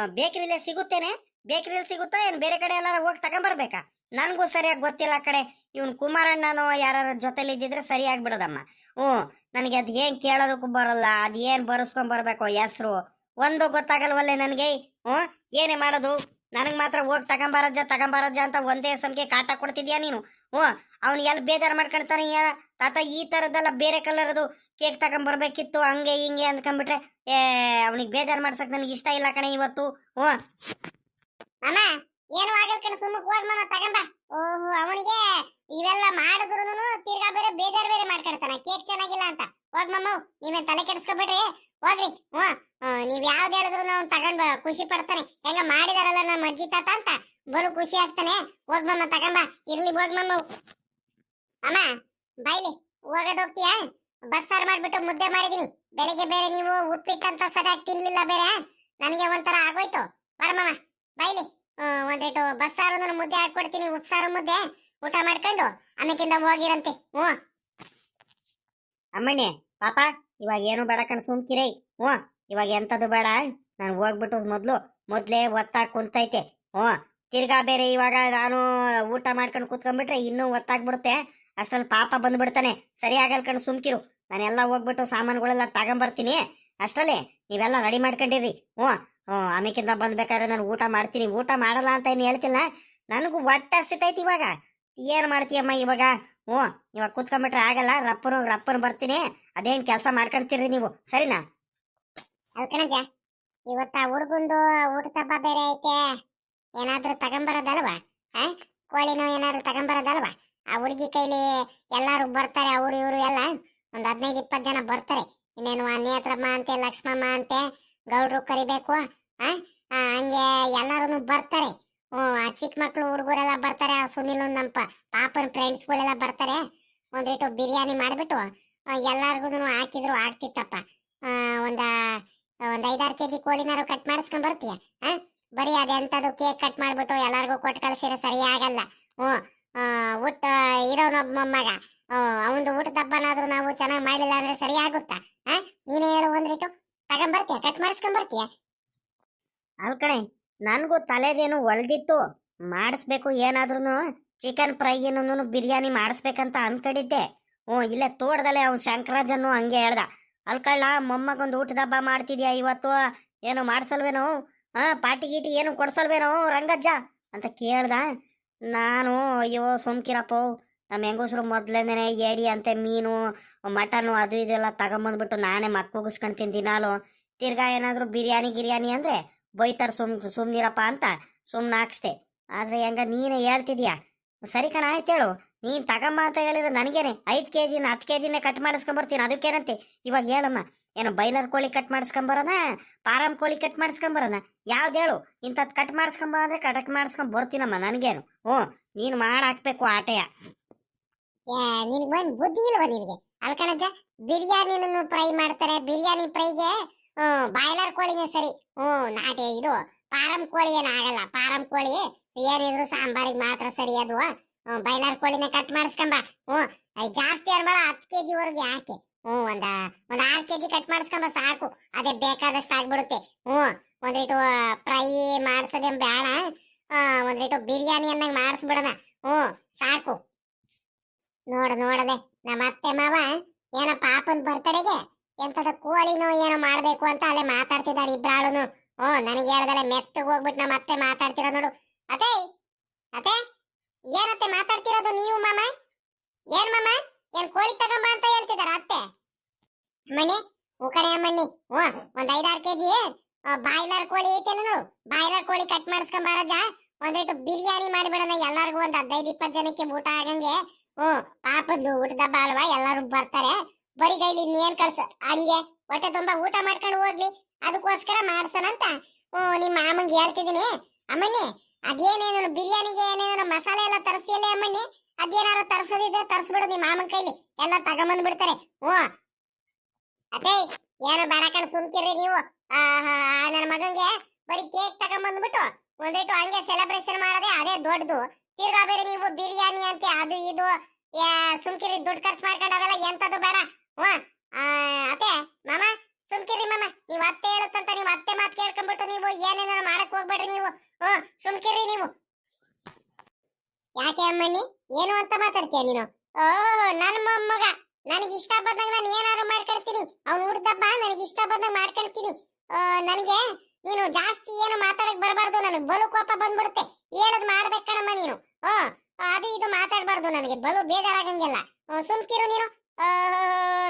ಬೇಕರಿಲೇ ಸಿಗುತ್ತೇನೆ. ಬೇಕರಿಲಿ ಸಿಗುತ್ತಾ ಏನು ಬೇರೆ ಕಡೆ ಎಲ್ಲಾರ ಹೋಗಿ ತಗೊಂಬರ್ಬೇಕಾ? ನನಗೂ ಸರಿಯಾಗಿ ಗೊತ್ತಿಲ್ಲ ಆ ಕಡೆ. ಇವನ್ ಕುಮಾರಣ್ಣನೋ ಯಾರ ಜೊತೆಲಿ ಇದ್ದಿದ್ರೆ ಸರಿಯಾಗಿ ಬಿಡೋದಮ್ಮ ಹ್ಞೂ. ನನಗೆ ಅದು ಏನು ಕೇಳೋದಕ್ಕೂ ಬರಲ್ಲ. ಅದು ಏನು ಬರ್ಸ್ಕೊಂಡ್ ಬರ್ಬೇಕು ಹೆಸ್ರು. ಒಂದು ಗೊತ್ತಾಗಲ್ವಲ್ಲೇ ನನಗೆ? ಹ್ಞೂ. ಏನೇ ಮಾಡೋದು? ನನಗೆ ಮಾತ್ರ ಹೋಗಿ ತಗೊಂಬರಜ್ಜ ತಗೊಂಬರಜ್ಜ ಅಂತ ಒಂದೇ ಸಂಖ್ಯೆ ಕಾಟ ಕೊಡ್ತಿದ್ಯಾ ನೀನು? ಹ್ಞೂ, ಅವ್ನು ಎಲ್ಲಿ ಬೇಜಾರು ಮಾಡ್ಕೊಳ್ತಾನೆ ತಾತ ಈ ಥರದ್ದೆಲ್ಲ ಬೇರೆ ಕಲರದು ಕೇಕ್ ತಗೊಂಬರ್ಬೇಕಿತ್ತು ಹಂಗೆ ಹಿಂಗೆ ಅಂದ್ಕೊಂಡ್ಬಿಟ್ರೆ ಏ, ಅವನಿಗೆ ಬೇಜಾರು ಮಾಡ್ಸಕ್ ನನಗೆ ಇಷ್ಟ ಇಲ್ಲ ಕಣೆ ಇವತ್ತು, ಹ್ಞೂ. ಅಮ್ಮ ಏನು ಆಗಲ್ ಕಣ ಸುಮ್ಮನೆ ಹೋಗ್ ಮಾಮ ತಗೊಂಬ ಓಹೋ, ಅವನಿಗೆ ಇವೆಲ್ಲ ಮಾಡಿದ್ರು ತಿರ್ಗಾ ಬೇರೆ ಬೇಜಾರ್ ಬೇರೆ ಮಾಡ್ಕೊಳ್ತಾನ ಕೇಕ್ ಚೆನ್ನಾಗಿಲ್ಲ ಅಂತ. ಹೋಗ್ ನೀವೇನ್ ತಲೆ ಕೆಡಿಸ್ಕೊಬಿಟ್ರಿ ಹೋಗ್ರಿ, ಹ್ಞೂ. ನೀವ್ ಯಾವ್ದು ಹೇಳಿದ್ರು ಅವ್ನು ತಗೊಂಡ್ ಖುಷಿ ಪಡ್ತಾನೆ. ಹೆಂಗ ಮಾಡಿದಾರಲ್ಲ ನಮ್ಮ ಅಜ್ಜಿ ತಾತ ಅಂತ. ಬರು ಖುಷಿ ಆಗ್ತಾನೆ. ಹೋಗ್ಮಮ್ಮ ತಗಂಬ. ಇರ್ಲಿ ಹೋಗ್ಮಮ್ಮ ಅಮ್ಮ ಬೈಲಿ ಹೋಗೋದು ಹೋಗ್ತೀಯಾ? ಬಸ್ಸಾರು ಮಾಡ್ಬಿಟ್ಟು ಮುದ್ದೆ ಮಾಡಿದೀನಿ. ಬೆಳಿಗ್ಗೆ ಬೇರೆ ನೀವು ಉಪ್ಪಿಟ್ಟಂತ ಸರಿಯಾಗಿ ತಿನ್ಲಿಲ್ಲ ಬೇರೆ. ನನಗೆ ಒಂಥರ ಆಗೋಯ್ತು. ಬರಮ್ಮ ಬೈಲಿ ಹ್ಮ್, ಒಂದಿಟ್ಟು ಬಸ್ಸಾರು ನಾನು ಮುದ್ದೆ ಹಾಕ್ಕೊಡ್ತೀನಿ ಉಪ್ಸಾರು ಮುದ್ದೆ. ಊಟ ಮಾಡ್ಕೊಂಡು ಆಮೇಕಿಂದ ಹೋಗಿರಂತೆ. ಹ್ಞೂ. ಅಮ್ಮಣ್ಣೆ ಪಾಪ ಇವಾಗ ಏನು ಬೇಡ ಕಣ್ ಸುಮ್ಕಿರೈ ಹ್ಞೂ ಇವಾಗ ಎಂಥದ್ದು ಬೇಡ. ನಾನು ಹೋಗ್ಬಿಟ್ಟು ಮೊದಲು ಮೊದ್ಲೇ ಒತ್ತಾ ಕುಂತೈತೆ. ಹ್ಞೂ. ತಿರ್ಗಾ ಬೇರೆ ಇವಾಗ ನಾನು ಊಟ ಮಾಡ್ಕೊಂಡು ಕೂತ್ಕೊಂಡ್ಬಿಟ್ರೆ ಇನ್ನೂ ಒತ್ತಾಗ್ಬಿಡುತ್ತೆ. ಅಷ್ಟ್ರಲ್ಲಿ ಪಾಪ ಬಂದ್ಬಿಡ್ತಾನೆ. ಸರಿ ಆಗಲ್ ಕಣ್ ಸುಮ್ಕಿರು. ನಾನೆಲ್ಲ ಹೋಗ್ಬಿಟ್ಟು ಸಾಮಾನುಗಳೆಲ್ಲ ತಗೊಂಬರ್ತೀನಿ. ಅಷ್ಟರಲ್ಲಿ ನೀವೆಲ್ಲ ರೆಡಿ ಮಾಡ್ಕೊಂಡಿರಿ. ಹ್ಞೂ ಹ್ಞೂ, ಆಮೇಕಿಂದ ಬಂದ್ಬೇಕಾದ್ರೆ ನಾನು ಊಟ ಮಾಡ್ತೀನಿ. ಊಟ ಮಾಡಲ್ಲ ಅಂತ ಏನು ಹೇಳ್ತಿಲ್ಲ. ನನಗೂ ಒಟ್ಟ ಹಸಿತೈತಿ ಇವಾಗ. ಏನು ಮಾಡ್ತೀಯಮ್ಮ ಇವಾಗ? ಹ್ಞೂ, ಇವಾಗ ಕೂತ್ಕೊಂಡ್ಬಿಟ್ರೆ ಆಗಲ್ಲ. ರಪ್ಪನ ರಪ್ಪನ ಬರ್ತೀನಿ. ಅದೇನು ಕೆಲಸ ಮಾಡ್ಕೊಂತೀರಿ ನೀವು. ಸರಿನಾ? ಇವತ್ತ ಹುಡುಗಂದು ಊಟ ತಪ್ಪ ಬೇರೆ ಐತೆ. ಏನಾದ್ರೂ ತಗೊಂಬರೋದಲ್ವಾ? ಆ? ಕೋಳಿನೋ ಏನಾದ್ರು ತಗೊಂಬರೋದಲ್ವಾ? ಆ ಹುಡುಗಿ ಕೈಲಿ ಎಲ್ಲಾರು ಬರ್ತಾರೆ, ಅವ್ರು ಇವರು ಎಲ್ಲ. ಒಂದು ಹದಿನೈದು ಇಪ್ಪತ್ತು ಜನ ಬರ್ತಾರೆ. ಇನ್ನೇನು ಅನ್ಯತ್ರಮ್ಮ ಅಂತೆ, ಲಕ್ಷ್ಮಮ್ಮ ಅಂತೆ, ಗೌಡ್ರು ಕರಿಬೇಕು, ಆ? ಹಂಗೆ ಎಲ್ಲರೂ ಬರ್ತಾರೆ. ಹ್ಞೂ, ಆ ಚಿಕ್ಕ ಮಕ್ಕಳು ಹುಡುಗರೆಲ್ಲ ಬರ್ತಾರೆ, ಆ ಸುನಿಲ್ ನಮ್ಮ ಪಾಪನ ಫ್ರೆಂಡ್ಸ್ಗಳೆಲ್ಲ ಬರ್ತಾರೆ. ಒಂದಿಟ್ಟು ಬಿರಿಯಾನಿ ಮಾಡಿಬಿಟ್ಟು ಎಲ್ಲರಿಗೂ ಹಾಕಿದ್ರು, ಆಗ್ತಿತ್ತಪ್ಪ. ಒಂದು ಒಂದು ಐದಾರು ಕೆ ಕೆಜಿ ಕೋಳಿನಾರು ಕಟ್ ಮಾಡಿಸ್ಕೊಂಡ್ ಬರ್ತೀಯ ಆ? ಬರೀ ಅದೆಂತದು ಕೇಕ್ ಕಟ್ ಮಾಡ್ಬಿಟ್ಟು ಎಲ್ಲರಿಗೂ ಕೊಟ್ಟು ಕಳಿಸಿದ್ರೆ ಸರಿ ಆಗಲ್ಲ. ಹ್ಞೂ ಊಟ ಇರೋನೊಬ್ಬ ಮೊಮ್ಮಗ. ಅವನದು ಊಟದ ಹಬ್ಬನಾದ್ರೂ ನಾವು ಚೆನ್ನಾಗಿ ಮಾಡಿಲ್ಲ ಅಂದ್ರೆ ಸರಿ ಆಗುತ್ತಾ? ಹಾಂ, ನೀನೇ ಹೇಳು ಒಂದ್ರಿಟ್ಟು ತಗೊಂಬರ್ತೀಯ? ಕಟ್ ಮಾಡಿಸ್ಕೊಂಬರ್ತೀಯ? ಅಲ್ಕಣೆ ನನಗೂ ತಲೆದೇನು ಒಳ್ದಿತ್ತು. ಮಾಡಿಸ್ಬೇಕು ಏನಾದ್ರೂ ಚಿಕನ್ ಫ್ರೈ ಏನೂ ಬಿರಿಯಾನಿ ಮಾಡಿಸ್ಬೇಕಂತ ಅನ್ಕೊಂಡಿದ್ದೆ. ಹ್ಞೂ, ಇಲ್ಲೇ ತೋಟದಲ್ಲೇ ಅವ್ನು ಶಂಕರಾಜನ್ನು ಹಂಗೆ ಹೇಳ್ದ. ಅಲ್ಕಳ್ಳ, ಮೊಮ್ಮಗೊಂದು ಊಟದ ಹಬ್ಬ ಮಾಡ್ತಿದ್ಯಾ ಇವತ್ತು? ಏನು ಮಾಡ್ಸಲ್ವೇನೋ? ಹಾ ಪಾಟಿ ಗೀಟಿ ಏನು ಕೊಡ್ಸಲ್ವೇನೋ ರಂಗಜ್ಜ? ಅಂತ ಕೇಳ್ದ. ನಾನು, ಅಯ್ಯೋ, ಸೋಮಕಿರಪ್ಪ. ನಮ್ಮ ಹೆಂಗಸರು ಮೊದ್ಲೇನೆ ಏಡಿ ಅಂತೆ, ಮೀನು ಮಟನ್ನು ಅದು ಇದೆಲ್ಲ ತಗೊಂಬಂದ್ಬಿಟ್ಟು ನಾನೇ ಮಕ್ಕುಗಿಸ್ಕೊಂತೀನಿ ದಿನಾಲು. ತಿರ್ಗಾ ಏನಾದರೂ ಬಿರಿಯಾನಿ, ಗಿರಿಯಾನಿ ಅಂದರೆ ಬೈತಾರೆ ಸುಮ್, ಸುಮ್ನಿರಪ್ಪ ಅಂತ ಸುಮ್ಮನೆ ಹಾಕ್ಸ್ದೆ. ಆದ್ರೆ ಹೆಂಗ ನೀನೇ ಹೇಳ್ತಿದ್ಯಾ? ಸರಿ ಕಣ, ಆಯ್ತು ಹೇಳು. ನೀನ್ ತಗಮ್ಮ ಅಂತ ಹೇಳಿದ್ರೆ ನನಗೇನೆ ಐದು ಕೆ ಜಿನ ಹತ್ತು ಕೆ ಜಿನೇ ಕಟ್ ಮಾಡಿಸ್ಕೊಂಬರ್ತೀನಿ. ಅದಕ್ಕೇನಂತೆ? ಇವಾಗ ಹೇಳಮ್ಮ. ಏನು ಬೈಲರ್ ಕೋಳಿ ಕಟ್ ಮಾಡಿಸ್ಕೊಂಬರೋಣ ಪಾರಂ ಕೋಳಿ ಕಟ್ ಮಾಡಿಸ್ಕೊಂಬರೋಣ ಯಾವ್ದು ಹೇಳು? ಇಂಥದ್ದು ಕಟ್ ಮಾಡಿಸ್ಕೊಂಬ ಅಂದ್ರೆ ಕಟಕ್ ಮಾಡಿಸ್ಕೊಂಡ್ ಬರ್ತೀನಮ್ಮ ನನಗೇನು. ಹ್ಞೂ, ನೀನು ಮಾಡಾಕ್ಬೇಕು ಆಟೆಯ. ನಿನ್ಗೆ ಒಂದು ಬುದ್ಧಿ ಇಲ್ವಾ ನಿನಗೆ? ಅಲ್ಕಣಜ್ಜ ಬಿರಿಯಾನಿನೂ ಫ್ರೈ ಮಾಡ್ತಾರೆ. ಬಿರಿಯಾನಿ ಫ್ರೈಗೆ ಬಾಯ್ಲರ್ ಕೋಳಿನೇ ಸರಿ. ಹ್ಞೂ, ನಾಟಿ ಇದು ಪಾರಂ ಕೋಳಿ ಏನ್ ಆಗಲ್ಲ. ಪಾರಂ ಕೋಳಿ ಏನಿದ್ರು ಸಾಂಬಾರಿಗೆ ಮಾತ್ರ ಸರಿ ಅದು. ಬಾಯ್ಲರ್ ಕೋಳಿನ ಕಟ್ ಮಾಡಿಸ್ಕೊಂಬ. ಹ್ಞೂ, ಜಾಸ್ತಿ ಅನ್ಬೇಡ ಹತ್ತು ಕೆ ಜಿವರೆಗೆ ಹಾಕಿ. ಹ್ಮ್ ಒಂದ, ಒಂದ್ ಆರ್ ಕೆಜಿ ಕಟ್ ಮಾಡಿಸ್ಕೊಂಬ ಸಾಕು. ಅದೇ ಬೇಕಾದಷ್ಟು ಆಗ್ಬಿಡುತ್ತೆ. ಹ್ಮ್ ಒಂದಿಟ್ಟು ಫ್ರೈ ಮಾಡ್ಸೋದೇನ್ ಬೇಡ ಒಂದಿಟ್ಟು ಬಿರಿಯಾನಿ ಅನ್ನಂಗ್ ಮಾಡಿಸ್ಬಿಡೋಣ. ಹ್ಮ್ ಸಾಕು. ನೋಡು, ನೋಡದೆ ನಮ್ಮ ಅತ್ತೆ ಮಾವ ಏನೋ ಪಾಪನ್ ಬರ್ತಡೆಗೆ ಎಂತದ ಕೋಳಿನೋ ಏನೋ ಮಾಡಬೇಕು ಅಂತ ಅಲ್ಲೇ ಮಾತಾಡ್ತಿದ್ದಾರೆ ಇಬ್ರಾಳುನು. ಓ ನನಗೆ ಹೇಳ್ದಲೆ ಮೆತ್ತಗೆ ಹೋಗ್ಬಿಟ್ಟು ನಮ್ಮ ಅತ್ತೆ ಮಾತಾಡ್ತಿರೋ ನೋಡು. ಅತ್ತೆ ಅತ್ತೆ, ಏನತ್ತೆ ಮಾತಾಡ್ತಿರೋದು ನೀವು ಮಾಮ? ಏನ್ ಮಾಮ? ಏನ್ ಕೋಳಿ ತಗೊಂಬ ಅಂತ ಹೇಳ್ತಿದಾರ ಅತ್ತೆ? ಮಣಿ ಹ್ಞೂ ಕಡೆ ಮಣ್ಣಿ ಹ್ಞೂ ಒಂದ್ ಐದಾರು ಕೆಜಿ ಬಾಯ್ಲರ್ ಕೋಳಿ ಐತಲ್ಲ ನೋಡು, ಬಾಯ್ಲರ್ ಕೋಳಿ ಕಟ್ ಮಾಡಿಸ್ಕೊಂಬಾರಜ ಒಂದಿಟ್ಟು ಬಿರಿಯಾನಿ ಮಾಡಿಬಿಡೋಣ, ಎಲ್ಲಾರ್ಗು ಒಂದ್ ಹದಿನೈದು ಇಪ್ಪತ್ತು ಜನಕ್ಕೆ ಊಟ ಆಗಂಗೆ. ಹ್ಞೂ, ಪಾಪದ್ದು ಊಟದ ಹಬ್ಬ ಅಲ್ವಾ ಎಲ್ಲಾರು ಬರ್ತಾರೆ. ಬರೀ ಗೈಲಿ ಇನ್ನೇನ್ ಕಳ್ಸ, ಹಂಗೆ, ಹೊಟ್ಟೆ ತುಂಬಾ ಊಟ ಮಾಡ್ಕೊಂಡು ಹೋಗ್ಲಿ, ಅದಕ್ಕೋಸ್ಕರ ಮಾಡ್ಸೋಣಂತ ಹ್ಞೂ, ನಿಮ್ಮ ಮಾಮಂಗೆ ಹೇಳ್ತಿದ್ದೀನಿ ಅಮ್ಮಣ್ಣಿ, ಅದೇನೇನು ಬಿರಿಯಾನಿಗೆ ಏನೇನು ಮಸಾಲೆ ಎಲ್ಲ ತರಿಸಿಯಲ್ಲೇ ಅಮ್ಮಣ್ಣಿ? ಅದೇನಾರು ತರ್ಸೋದಿದ್ರೆ ತರ್ಸ್ಬಿಡು ನಿಮ್ಮ ಮಾಮನ್ ಕೈಲಿ. ಎಲ್ಲ ತಗೊಂಬಂದ್ ಬಿಡ್ತಾರೆ. ಹ್ಞೂ. ಅದೇ ಏನು ಬೇಡ ಸುಮ್ಕಿರಿ ನೀವು. ಆಹಾ, ನನ್ನ ಮಗಂಗೆ ಬರೀ ಕೇಕ್ ತಗೊಂಬಂದ್ಬಿಟ್ಟು ಒಂದಿಟ್ಟು ಹಂಗೆ ಸೆಲೆಬ್ರೇಷನ್ ಮಾಡೋದೇ ಅದೇ ದೊಡ್ಡದು. ತಿರ್ಗಾ ಬೇರೆ ನೀವು ಬಿರಿಯಾನಿ ಅಂತ ಅದು ಇದು ಸುಮ್ಕಿರಿ ದುಡ್ಡು ಖರ್ಚು ಮಾಡ್ಕೊಂಡು ಅವೆಲ್ಲ ಎಂತದು ಬೇಡ. ಹ್ಞೂ. ಅತ್ತೆ ಮಾಮ ಸುಮ್ಕಿರಿ ಮಾಮ. ನೀವು ಅತ್ತೆ ಹೇಳುತ್ತಂತ ನೀವು ಅತ್ತೆ ಮಾತು ಕೇಳ್ಕೊಂಡ್ಬಿಟ್ಟು ನೀವು ಏನೇನಾರು ಮಾಡಕ್ ಹೋಗ್ಬೇಡ್ರಿ ನೀವು. ಹ್ಞೂ ಸುಮ್ಕಿರಿ ನೀವು. ಯಾಕೆ ಅಮ್ಮಣ್ಣಿ? ಏನು ಅಂತ ಮಾತಾಡ್ತೀಯ ನೀನು? ಓಹ್ ನನ್ನ ಮೊಮ್ಮಗ. ನನಗೆ ಇಷ್ಟ ಬಂದಾಗ ನಾನು ಏನಾದ್ರು ಮಾಡ್ಕೊಳ್ತೀನಿ ಅವ್ನು ಹುಡ್ದಬ್ಬ, ನನಗೆ ಇಷ್ಟ ಬಂದಾಗ ಮಾಡ್ಕೊಳ್ತೀನಿ ನನಗೆ ನೀನು ಜಾಸ್ತಿ ಏನು ಮಾತಾಡಕ್ ಬರಬಾರ್ದು. ನನಗೆ ಬಲು ಕೋಪ ಬಂದ್ಬಿಡುತ್ತೆ. ಏನದ್ ಮಾಡ್ಬೇಕಣಮ್ಮ ನೀನು? ಹ್ಮ್ ಅದು ಇದು ಮಾತಾಡಬಾರ್ದು ನನಗೆ. ಬಲು ಬೇಜಾರಾಗಂಗಿಲ್ಲ. ಸುಮ್ಕಿರು ನೀನು.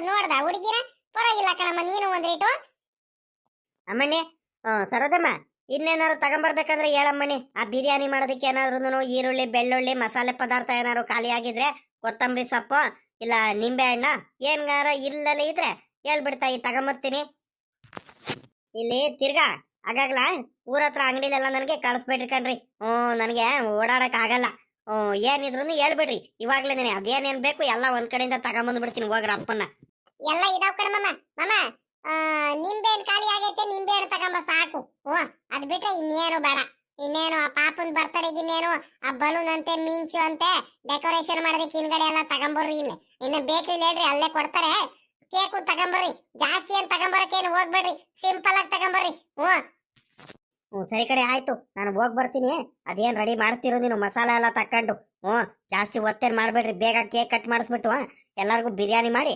ನೋಡ್ದ, ಹುಡುಗಿನ? ಪರವಾಗಿಲ್ಲ ಕಣಮ್ಮ, ನೀನು ಒಂದ್ ರೇಟು? ಅಮ್ಮಣ್ಣಿ ಹ್ಮ್ ಇನ್ನೇನಾರು ತಗೊಂಬರ್ಬೇಕಂದ್ರೆ ಹೇಳಮ್ಮಣಿ. ಆ ಬಿರಿಯಾನಿ ಮಾಡೋದಕ್ಕೆ ಏನಾದ್ರೂ ಈರುಳ್ಳಿ ಬೆಳ್ಳುಳ್ಳಿ ಮಸಾಲೆ ಪದಾರ್ಥ ಏನಾದ್ರು ಖಾಲಿಯಾಗಿದ್ರೆ ಕೊತ್ತಂಬರಿ ಸೊಪ್ಪು ಇಲ್ಲ ನಿಂಬೆ ಹಣ್ಣ ಏನ್ಗಾರ ಇಲ್ಲಲ್ಲಿ ಇದ್ರೆ ಹೇಳ್ಬಿಡ್ತಾ ಈ ತಗೊಂಬರ್ತೀನಿ. ಇಲ್ಲಿ ತಿರ್ಗಾ ಆಗಾಗ್ಲ ಊರ ಹತ್ರ ಅಂಗಡಿಲೆಲ್ಲ ನನಗೆ ಕಳಿಸ್ಬೇಡ್ರಿ ಕಣ್ರಿ. ಹ್ಞೂ ನನಗೆ ಓಡಾಡಕ್ ಆಗಲ್ಲ. ಹ್ಞೂ ಏನಿದ್ರು ಹೇಳ್ಬಿಡ್ರಿ. ಇವಾಗ್ಲೇನೆ ಅದೇನೇನು ಬೇಕು ಎಲ್ಲ ಒಂದ್ ಕಡೆಯಿಂದ ತಗೊಂಬಂದ್ಬಿಡ್ತೀನಿ ಹೋಗ್ರ ಅಪ್ಪನ್ನ. ಎಲ್ಲ ಇದಾವ್ ಕಣಮ್ಮ ಮಾಮ. ಆ, ನಿಂಬೆ ಹಣ್ಣು ಖಾಲಿ ಆಗೈತೆ ನಿಂಬೆ ಹಣ್ಣು ತಗೊಂಬ ಸಾಕು. ಓ ಅದ್ ಬಿಟ್ರೆ ಇನ್ನೇನು ಬೇಡ. ಇನ್ನೇನು ಆ ಪಾಪನ್ ಬರ್ತಡೆಗೆ ಇನ್ನೇನು ಆ ಬಲೂನ್ ಅಂತೆ, ಮಿಂಚು ಅಂತೆ ಡೆಕೋರೇಷನ್ ಮಾಡೋದಕ್ಕೆ ಹಿಂದ್ಗಡೆ ಎಲ್ಲ ತಗೊಂಬರ್ರಿ ಇಲ್ಲಿ. ಇನ್ನು ಬೇಕ್ರಿ ಹೇಳ್ರಿ, ಅಲ್ಲೇ ಕೊಡ್ತಾರೆ. ಕೇಕು ತಗೊಂಬರ್ರಿ, ಜಾಸ್ತಿ ಏನ್ ತಗೊಂಬರಕ್ಕೇನು ಹೋಗ್ಬೇಡ್ರಿ. ಸಿಂಪಲ್ ಆಗಿ ತಗೊಂಬರ್ರಿ. ಹ್ಞೂ. ಹ್ಞೂ, ಸರಿ ಕಡೆ ಆಯ್ತು. ನಾನು ಹೋಗಿ ಬರ್ತೀನಿ. ಅದೇನ್ ರೆಡಿ ಮಾಡ್ತಿರೋ ನೀನು, ಮಸಾಲೆ ಎಲ್ಲ ತಕೊಂಡು ಹ್ಞೂ, ಜಾಸ್ತಿ ಒತ್ತೇನು ಮಾಡಬೇಡ್ರಿ, ಬೇಗ ಕೇಕ್ ಕಟ್ ಮಾಡಿಸ್ಬಿಟ್ಟು ಎಲ್ಲರಿಗೂ ಬಿರಿಯಾನಿ ಮಾಡಿ.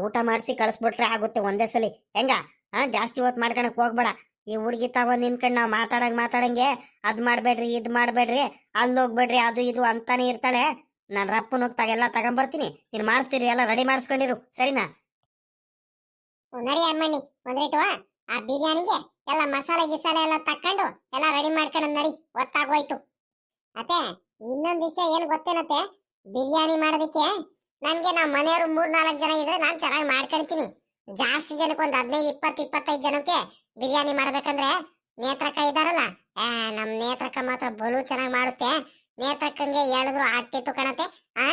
ಊಟ ಮಾಡಿಸಿ ಕಳಿಸ್ಬಿಟ್ರೆ ಆಗುತ್ತೆ ಒಂದೇ ಸಲ. ಹೆಂಗ? ಹಾ ಜಾಸ್ತಿ ಹೊತ್ತು ಮಾಡ್ಕೊಳಕ್ ಹೋಗ್ಬೇಡ. ಈ ಹುಡುಗಿ ತಗೊಂಡ್ ನಿನ್ಕಂಡು ನಾವು ಮಾತಾಡಂಗ್ ಮಾತಾಡಂಗೆ, ಅದ್ ಮಾಡ್ಬೇಡ್ರಿ, ಇದ್ ಮಾಡ್ಬೇಡ್ರಿ, ಅಲ್ಲಿ ಹೋಗ್ಬೇಡ್ರಿ, ಅದು ಇದು ಅಂತಾನೆ ಇರ್ತಾಳೆ. ನಾನು ರಪ್ಪನ ಎಲ್ಲ ತಗೊಂಬರ್ತೀನಿ. ನೀನು ಮಾಡಿಸ್ತೀರಿ, ಎಲ್ಲ ರೆಡಿ ಮಾಡಿಸ್ಕೊಂಡಿರು. ಸರಿನಾ? ನಡಿ ಅಮ್ಮಣ್ಣಿ, ಒಂದ್ರೇಟು, ಆ. ಬಿರಿಯಾನಿಗೆ ಎಲ್ಲ ಮಸಾಲೆ ಗಿಸಾಲೆ ಎಲ್ಲ ತಕೊಂಡು ಎಲ್ಲ ರೆಡಿ ಮಾಡ್ಕೊಂಡು ನಡಿ. ಗೊತ್ತಾಗೋಯ್ತು ಅತ್ತೆ, ಇನ್ನೊಂದು ವಿಷಯ ಏನು ಗೊತ್ತೇನತ್ತೆ? ಬಿರಿಯಾನಿ ಮಾಡೋದಕ್ಕೆ ನನ್ಗೆ ನಮ್ಮ ಮನೆಯವರು ಮೂರ್ ನಾಲ್ಕು ಜನ ಇದ್ರೆ ನಾನ್ ಚೆನ್ನಾಗಿ ಮಾಡ್ಕೊಳ್ತೀನಿ. ಜಾಸ್ತಿ ಜನಕ್ಕೆ ಒಂದ್ ಹದಿನೈದು, ಇಪ್ಪತ್, ಇಪ್ಪತ್ತೈದು ಜನಕ್ಕೆ ಬಿರಿಯಾನಿ ಮಾಡ್ಬೇಕಂದ್ರೆ ನೇತ್ರಕ ಇದಾರಲ್ಲ ನಮ್ ನೇತ್ರಕ ಮಾತ್ರ ಬಲು ಚೆನ್ನಾಗಿ ಮಾಡುತ್ತೆ. ನೇತ್ರಕ್ಕಂಗೆ ಹೇಳಿದ್ರು ಆಗ್ತಿತ್ತು ಕಣತೆ, ಆ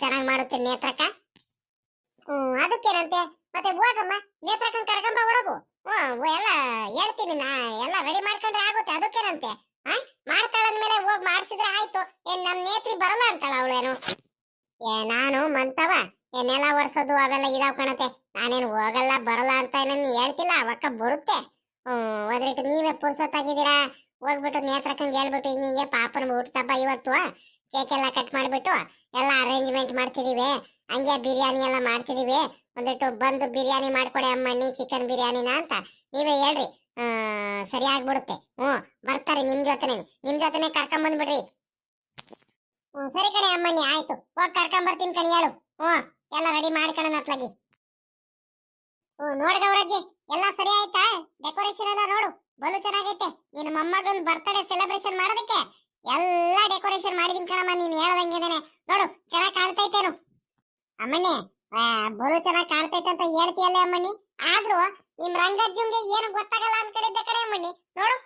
ಚೆನ್ನಾಗಿ ಮಾಡುತ್ತೆ ನೇತ್ರಕ ಹ್ಮ್, ಅದಕ್ಕೇನಂತೆ? ಮತ್ತೆ ಹೋಗಮ್ಮ, ನೇತ್ರಕ್ಕನ್ ಕರ್ಕೊಂಬ ಹೊಡಗು ಹ್ಮ್, ಎಲ್ಲ ಹೇಳ್ತೀನಿ ನಾ, ಎಲ್ಲ ರೆಡಿ ಮಾಡ್ಕೊಂಡ್ರೆ ಆಗುತ್ತೆ, ಅದಕ್ಕೇನಂತೆ? ಆ, ಮಾಡ್ತಾಳಂದ್ಮೇಲೆ ಹೋಗಿ ಮಾಡ್ಸಿದ್ರೆ ಆಯ್ತು. ಏನ್ ನಮ್ ನೇತ್ರಿ ಬರಲ್ಲ ಅಂತಾಳ ಅವಳೇನು? ಏ, ನಾನು ಮಂತವ. ಏನೆಲ್ಲ ಒರೆಸೋದು ಅವೆಲ್ಲ ಇದಾವ್ ಕಣತೆ ನಾನೇನು ಹೋಗಲ್ಲ, ಬರಲ್ಲ ಅಂತ ಏನೇನು ಹೇಳ್ತಿಲ್ಲ ಅವಕ್ಕ ಬರುತ್ತೆ. ಒಂದ್ರಿಟ್ಟು ನೀವೇ ಪುರ್ಸೊತ್ತಾಗಿದ್ದೀರಾ? ಹೋಗ್ಬಿಟ್ಟು ನೇತ್ರಕ್ಕಂಗೆ ಹೇಳ್ಬಿಟ್ಟು ಹಿಂಗೆ ಪಾಪನ ಊಟದಪ್ಪ ಇವತ್ತು. ಕೇಕ್ ಎಲ್ಲ ಕಟ್ ಮಾಡ್ಬಿಟ್ಟು ಎಲ್ಲ ಅರೇಂಜ್ಮೆಂಟ್ ಮಾಡ್ತಿದೀವಿ. ಹಂಗೆ ಬಿರಿಯಾನಿ ಎಲ್ಲ ಮಾಡ್ತಿದೀವಿ. ಒಂದಿಟ್ಟು ಬಂದು ಬಿರಿಯಾನಿ ಮಾಡ್ಕೊಡಿ ಅಮ್ಮಣ್ಣಿ, ಚಿಕನ್ ಬಿರಿಯಾನಿನ ಅಂತ. ನೀವೇ ಹೇಳ್ರಿ. ಸರಿಯಾಗ್ಬಿಡುತ್ತೆ ಹ್ಞೂ, ಬರ್ತಾರೆ ನಿಮ್ ಜೊತೆನೇ. ನಿಮ್ ಜೊತೆನೆ ಕರ್ಕೊಂಡ್ ಬಂದ್ಬಿಡ್ರಿ ಹ್ಞೂ ಸರಿ ಕಣೆ ಅಮ್ಮಣ್ಣಿ, ಆಯ್ತು. ಹೋಗಿ ಕರ್ಕೊಂಡ್ ಬರ್ತೀನಿ ಕಣಿ, ಹೇಳು. ಹ್ಞೂ ಎಲ್ಲ ರೆಡಿ ಮಾಡ್ಕೊಳ್ಳೋಣ ಅತ್ಲಾಗಿ ಹ್ಞೂ ನೋಡು ಗೌರಜ್ಜಿ, ಎಲ್ಲ ಸರಿ ಆಯ್ತಾ? ಡೆಕೋರೇಷನ್ ಎಲ್ಲ ನೋಡು, ಬಲು ಚೆನ್ನಾಗೈತೆ. ನಿನ್ನ ಮೊಮ್ಮಗನ್ ಬರ್ತ್ಡೇ ಸೆಲೆಬ್ರೇಷನ್ ಮಾಡೋದಕ್ಕೆ ಎಲ್ಲ ಡೆಕೋರೇಷನ್ ಮಾಡಿದೀನಿ ಕಣಮ್ಮ, ನೀನು ಹೇಳ್ದಂಗೆನೆ. ನೋಡು, ಚೆನ್ನಾಗಿ ಕಾಣ್ತೈತೇನು. ಅಮ್ಮಣ್ಣಿ ಬಲು ಚೆನ್ನಾಗಿ ಕಾಣ್ತೈತೆ ಅಂತ ಹೇಳ್ತೀಯಲ್ಲ ಅಮ್ಮಣ್ಣಿ. ಆದ್ರೂ ನಿಮ್ ರಂಗಜ್ಜುಂಗೆ ಏನು ಗೊತ್ತಾಗಲ್ಲ ಅನ್ಕೊಂಡಿದ್ದೆ ಕಡೆ ಅಮ್ಮಣ್ಣಿ. ನೋಡು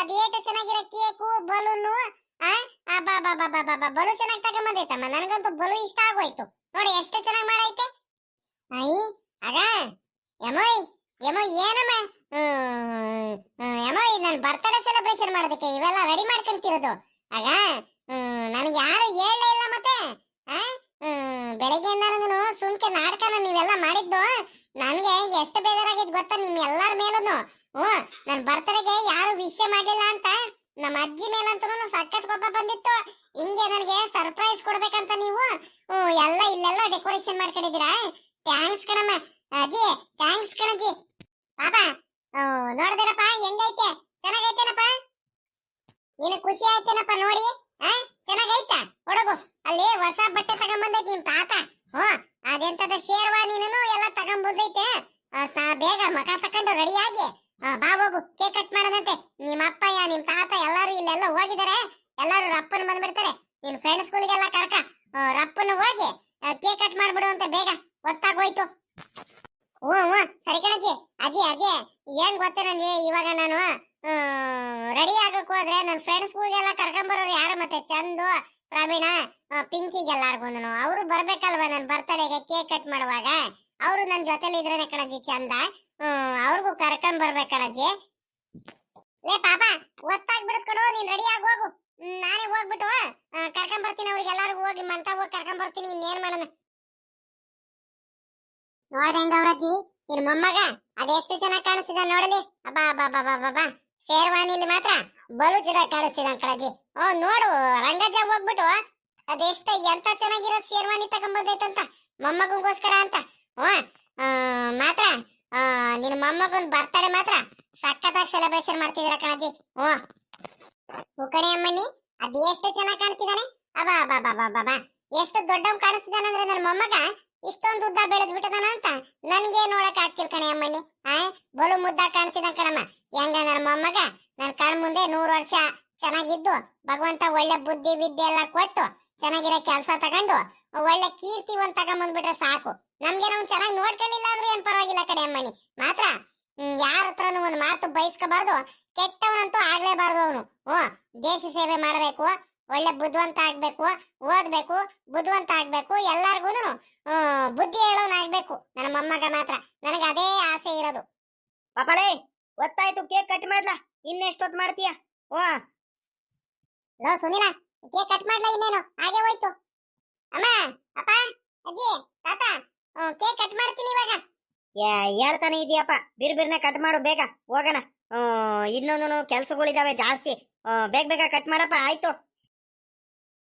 ಅದೇಟು ಚೆನ್ನಾಗಿರೋ ಕೇಕು ಬಲೂನು ಬಲು ಚೆನ್ನಾಗಿ ತಗೊಂಬಂದೈತಮ್ಮ. ನನಗಂತೂ ಬಲು ಇಷ್ಟ ಆಗೋಯ್ತು. ನೋಡಿ, ಎಷ್ಟು ಚೆನ್ನಾಗಿ ಮಾಡೈತೆ? ಅಯ್ಯ ಆಗ. ಯಮೋಯ್ ಯಮೋಯ್, ಏನಮ್ಮ? ಯಮೋಯ್ ಯಮೋ ಇದು ಬರ್ತಡೇ ಸೆಲೆಬ್ರೇಷನ್ ಮಾಡೋದಕ್ಕೆ ಇವೆಲ್ಲ ರೆಡಿ ಮಾಡ್ಕೊಂತಿರೋದು. ಆಗ ನನಗೆ ಯಾರು ಹೇಳಲೇ ಇಲ್ಲ ಮತ್ತೆ. ಆ? ಹ್ಮ್ ಬೆಳಿಗ್ಗೆಯಿಂದನೂ ಸುಮ್ಕೆ ನಾಟಕನ ನೀವೆಲ್ಲ ಮಾಡಿದ್ದು, ನನಗೆ ಎಷ್ಟು ಬೇಜಾರಾಗಿದ್ ಗೊತ್ತಾ ನಿಮ್ಮ ಎಲ್ಲಾರ ಮೇಲೂ ಹ್ಞೂ ನನ್ ಬರ್ತಡೆಗೆ ಯಾರು ವಿಷಯ ಮಾಡಿಲ್ಲ ಅಂತ? ನಮ್ಮ ಅಜ್ಜಿ ಮೇಲಂತೂ ಸಖತ್ ಕೋಪ ಬಂದಿತ್ತು. ಹಿಂಗೆ ನನಗೆ ಸರ್ಪ್ರೈಸ್ ಕೊಡ್ಬೇಕಂತ ನೀವು? ಎಲ್ಲ ಇಲ್ಲೆಲ್ಲ ಡೆಕೋರೇಷನ್ ಮಾಡ್ಕೊಂಡಿದ್ದೀರಾ? ಥ್ಯಾಂಕ್ಸ್ ಕಣಮ್ಮ. ಅಜ್ಜಿ ಥ್ಯಾಂಕ್ಸ್ ಕಣಜ್ಜಿ. ಓ ನೋಡಿದ್ರಪ್ಪ ಹೆಂಗೈತೆ? ಚೆನ್ನಾಗೈತೇನಪ್ಪ? ನೀನು ಖುಷಿ ಆಯ್ತೇನಪ್ಪ ನೋಡಿ ಆ? ಚೆನ್ನಾಗೈತಾ? ಹುಡುಗು. ಅಲ್ಲಿ ಹೊಸ ಬಟ್ಟೆ ತಗೊಂಬಂದೈತಿ ನಿಮ್ ತಾತ. ಹ್ಮ್ ಅದೆಂತದ ಶೇರ್ವಾನಿನೂ ಎಲ್ಲ ತಗೊಂಬಂದೈತೆ. ಆ, ಬೇಗ ಮಕ ತಕೊಂಡು ರೆಡಿಯಾಗಿ ಬಾ ಹೋಗು ಕೇಕ್ ಕಟ್ ಮಾಡೋದಂತೆ ನಿಮ್ಮ ಅಪ್ಪಯ್ಯ ನಿಮ್ ತಾತ ಎಲ್ಲಾರು ಇಲ್ಲೆಲ್ಲ ಹೋಗಿದ್ದಾರೆ ಎಲ್ಲರೂ ರಪ್ಪನ್ ಬಂದ್ಬಿಡ್ತಾರೆ. ನಿನ್ ಫ್ರೆಂಡ್ಸ್ ಗಳಿಗೆಲ್ಲ ಕರ್ಕ. ರಪ್ಪನ್ ಹೋಗಿ ಕೇಕ್ ಕಟ್ ಮಾಡ್ಬಿಡು ಅಂತ ಬೇಗ ಗೊತ್ತಾಗೋಯ್ತು ಹ್ಞೂ ಹ್ಞೂ. ಸರಿ ಕಣಜ್ಜಿ. ಅಜ್ಜಿ ಅಜ್ಜಿ, ಏನ್ ಗೊತ್ತೇನಂಜಿ ಇವಾಗ ನಾನು ರೆಡಿ ಆಗಕ್ ಹೋದ್ರೆ ನನ್ನ ಫ್ರೆಂಡ್ಸ್ ಗಳಿಗೆಲ್ಲ ಕರ್ಕೊಂಬರೋರು ಯಾರು ಮತ್ತೆ? ಚಂದು, ಪ್ರವೀಣ ಪಿಂಕಿಗೆ ಎಲ್ಲಾರ್ಗು ಅವರು ಬರ್ಬೇಕಲ್ವಾ ನನ್ನ ಬರ್ತಡೆಗೆ ಕೇಕ್ ಕಟ್ ಮಾಡುವಾಗ? ಅವರು ನನ್ನ ಜೊತೆಲಿ ಇದ್ರೇನೆ ಕಣಜ್ಜಿ, ಚಂದ. ಅವ್ರಿಗೂ ಕರ್ಕೊಂಡ್ ಬರ್ಬೇಕು ಕಣಜ್ಜಿ. ಲೇ ಪಾಪ ಒತ್ತಾಗಿ ಕಣೋ, ನೀನ್ ರೆಡಿ ಆಗಿ ಹೋಗು. ನಾನೇ ಹೋಗ್ಬಿಟ್ಟು ಕರ್ಕೊಂಡ್ ಬರ್ತೀನಿ ಅವ್ರಿಗೆ ಎಲ್ಲಾರು ಹೋಗಿ ಮಂತ ಹೋಗಿ ಕರ್ಕೊಂಡ್ ಬರ್ತೀನಿ, ಇನ್ನೇನ್ ಮಾಡೋಣ ನೋಡ್ದೆ ಗೌರಜ್ಜಿ ನಿನ್ ಮೊಮ್ಮಗ, ಅದೆಷ್ಟು ಚೆನ್ನಾಗಿ ಕಾಣಿಸ್ತಿದ ನೋಡಲಿ. ಅಬ್ಬಾ ಅಬ್ಬಾ ಅಬ್ಬಾ ಅಬ್ಬಾ ಶೇರ್ವಾನಿಲಿ ಮಾತ್ರ ಬಲು ಚೆನ್ನಾಗಿ ಕಾಣಿಸ್ತಿದ ಕಳಜಿ ಓ, ನೋಡು, ರಂಗಜ್ಜ ಹೋಗ್ಬಿಟ್ಟು, ಅದೆಷ್ಟ, ಎಂತ ಚೆನ್ನಾಗಿರೋ ಶೇರ್ವಾನಿ ತಗೊಂಬಂದೈತಂತ, ಮೊಮ್ಮಗಂಗೋಸ್ಕರ ಅಂತ. ಹ್ಮ್ ಮಾತ್ರ ಆ, ನಿನ್ ಮೊಮ್ಮಗನ್ ಬರ್ತಾರೆ ಮಾತ್ರ. ಸಖತ್ತಾಗಿ ಸೆಲೆಬ್ರೇಷನ್ ಮಾಡ್ತಿದ್ರ ಕಣಜಿ ಓ ಉಕಣಿ ಅಮ್ಮಣ್ಣಿ ಎಷ್ಟು ಚೆನ್ನಾಗಿ ಕಾಣ್ತಿದ್ದಾನೆ. ಅಬಾ ಅಬ್ಬಾ ಬಾಬಾ ಅಬ್ಬಾ ಎಷ್ಟು ದೊಡ್ಡವ್ ಕಾಣಿಸ್ತಿದ್ದಾನಂದ್ರೆ ನನ್ನ ಮೊಮ್ಮಗ ಇಷ್ಟೊಂದು ಉದ್ದ ಬೆಳೆದ್ ಬಿಟ್ಟದಾನ ಅಂತ ನನ್ಗೆ ನೋಡಕ್ ಆಗ್ತಿಲ್ ಕಣೆ ಅಮ್ಮಣ್ಣಿ. ಆ ಬಲು ಮುದ್ದ ಕಾಣ್ತಿದ್ದ ಕಣಮ್ಮ. ಹೆಂಗ ನನ್ನ ಮೊಮ್ಮಗ? ನನ್ ಕಣ್ ಮುಂದೆ ನೂರು ವರ್ಷ ಚೆನ್ನಾಗಿದ್ದು ಭಗವಂತ ಒಳ್ಳೆ ಬುದ್ಧಿ ವಿದ್ಯೆ ಎಲ್ಲ ಕೊಟ್ಟು ಚೆನ್ನಾಗಿರೋ ಕೆಲಸ ತಗೊಂಡು ಒಳ್ಳೆ ಕೀರ್ತಿ ಒಂದ್ ತಗೊಂಬಂದ್ಬಿಟ್ರೆ ಸಾಕು. ನಮ್ಗೆ ನಾವು ಚೆನ್ನಾಗಿ ನೋಡ್ಕೊಳ್ಳಿಲ್ಲ ಅಂದ್ರೆ ಏನ್ ಪರವಾಗಿಲ್ಲ ಕಡೆ ಅಮ್ಮಣಿ ಮಾತ್ರ ಯಾರ ಹತ್ರನು ಒಂದು ಮಾತು ಬಯಸ್ಕೋಬಾರ್ದು ಕೆಟ್ಟವನಂತೂ ಆಗ್ಲೇಬಾರ್ದು ಅವನು. ಓ ದೇಶ ಸೇವೆ ಮಾಡಬೇಕು ಒಳ್ಳೆ ಬುದ್ಧಿವಂತ ಆಗ್ಬೇಕು ಓದ್ಬೇಕು ಬುದ್ಧಿವಂತ ಆಗ್ಬೇಕು ಎಲ್ಲಾರ್ಗೂನು ಬುದ್ಧಿ ಹೇಳೋನಾಗ್ಬೇಕು ನನ್ನ ಮೊಮ್ಮಗ ಮಾತ್ರ ನನಗೆ ಅದೇ ಆಸೆ ಇರೋದು. ಪಾಪಲೇ ಗೊತ್ತಾಯ್ತು ಕೇಕ್ ಕಟ್ ಮಾಡ್ಲಾ? ಇನ್ನೆಷ್ಟೊತ್ತು ಮಾಡ್ತೀಯ? ಓ. ಲೋ ಸುನಿಲ ಕೇಕ್ ಕಟ್ ಮಾಡ್ಲಾ ಇನ್ನೇನು? ಹಾಗೆ ಹೋಯ್ತು. ಅಮ್ಮ, ಅಪ್ಪ, ಅಜ್ಜಿ, ತಾತ ಕೇಕ್ ಕಟ್ ಮಾಡ್ತೀನಿ ಇವಾಗ. ಹೇಳ್ತಾನೆ ಇದೆಯಪ್ಪ, ಬಿರ್ ಬಿರ್ನೆ ಕಟ್ ಮಾಡು, ಬೇಗ, ಹೋಗೋಣ. ಇನ್ನೊಂದು ಕೆಲ್ಸಗಳಿದಾವೆ ಜಾಸ್ತಿ. ಬೇಗ ಬೇಗ ಕಟ್ ಮಾಡಪ್ಪ, ಆಯ್ತು.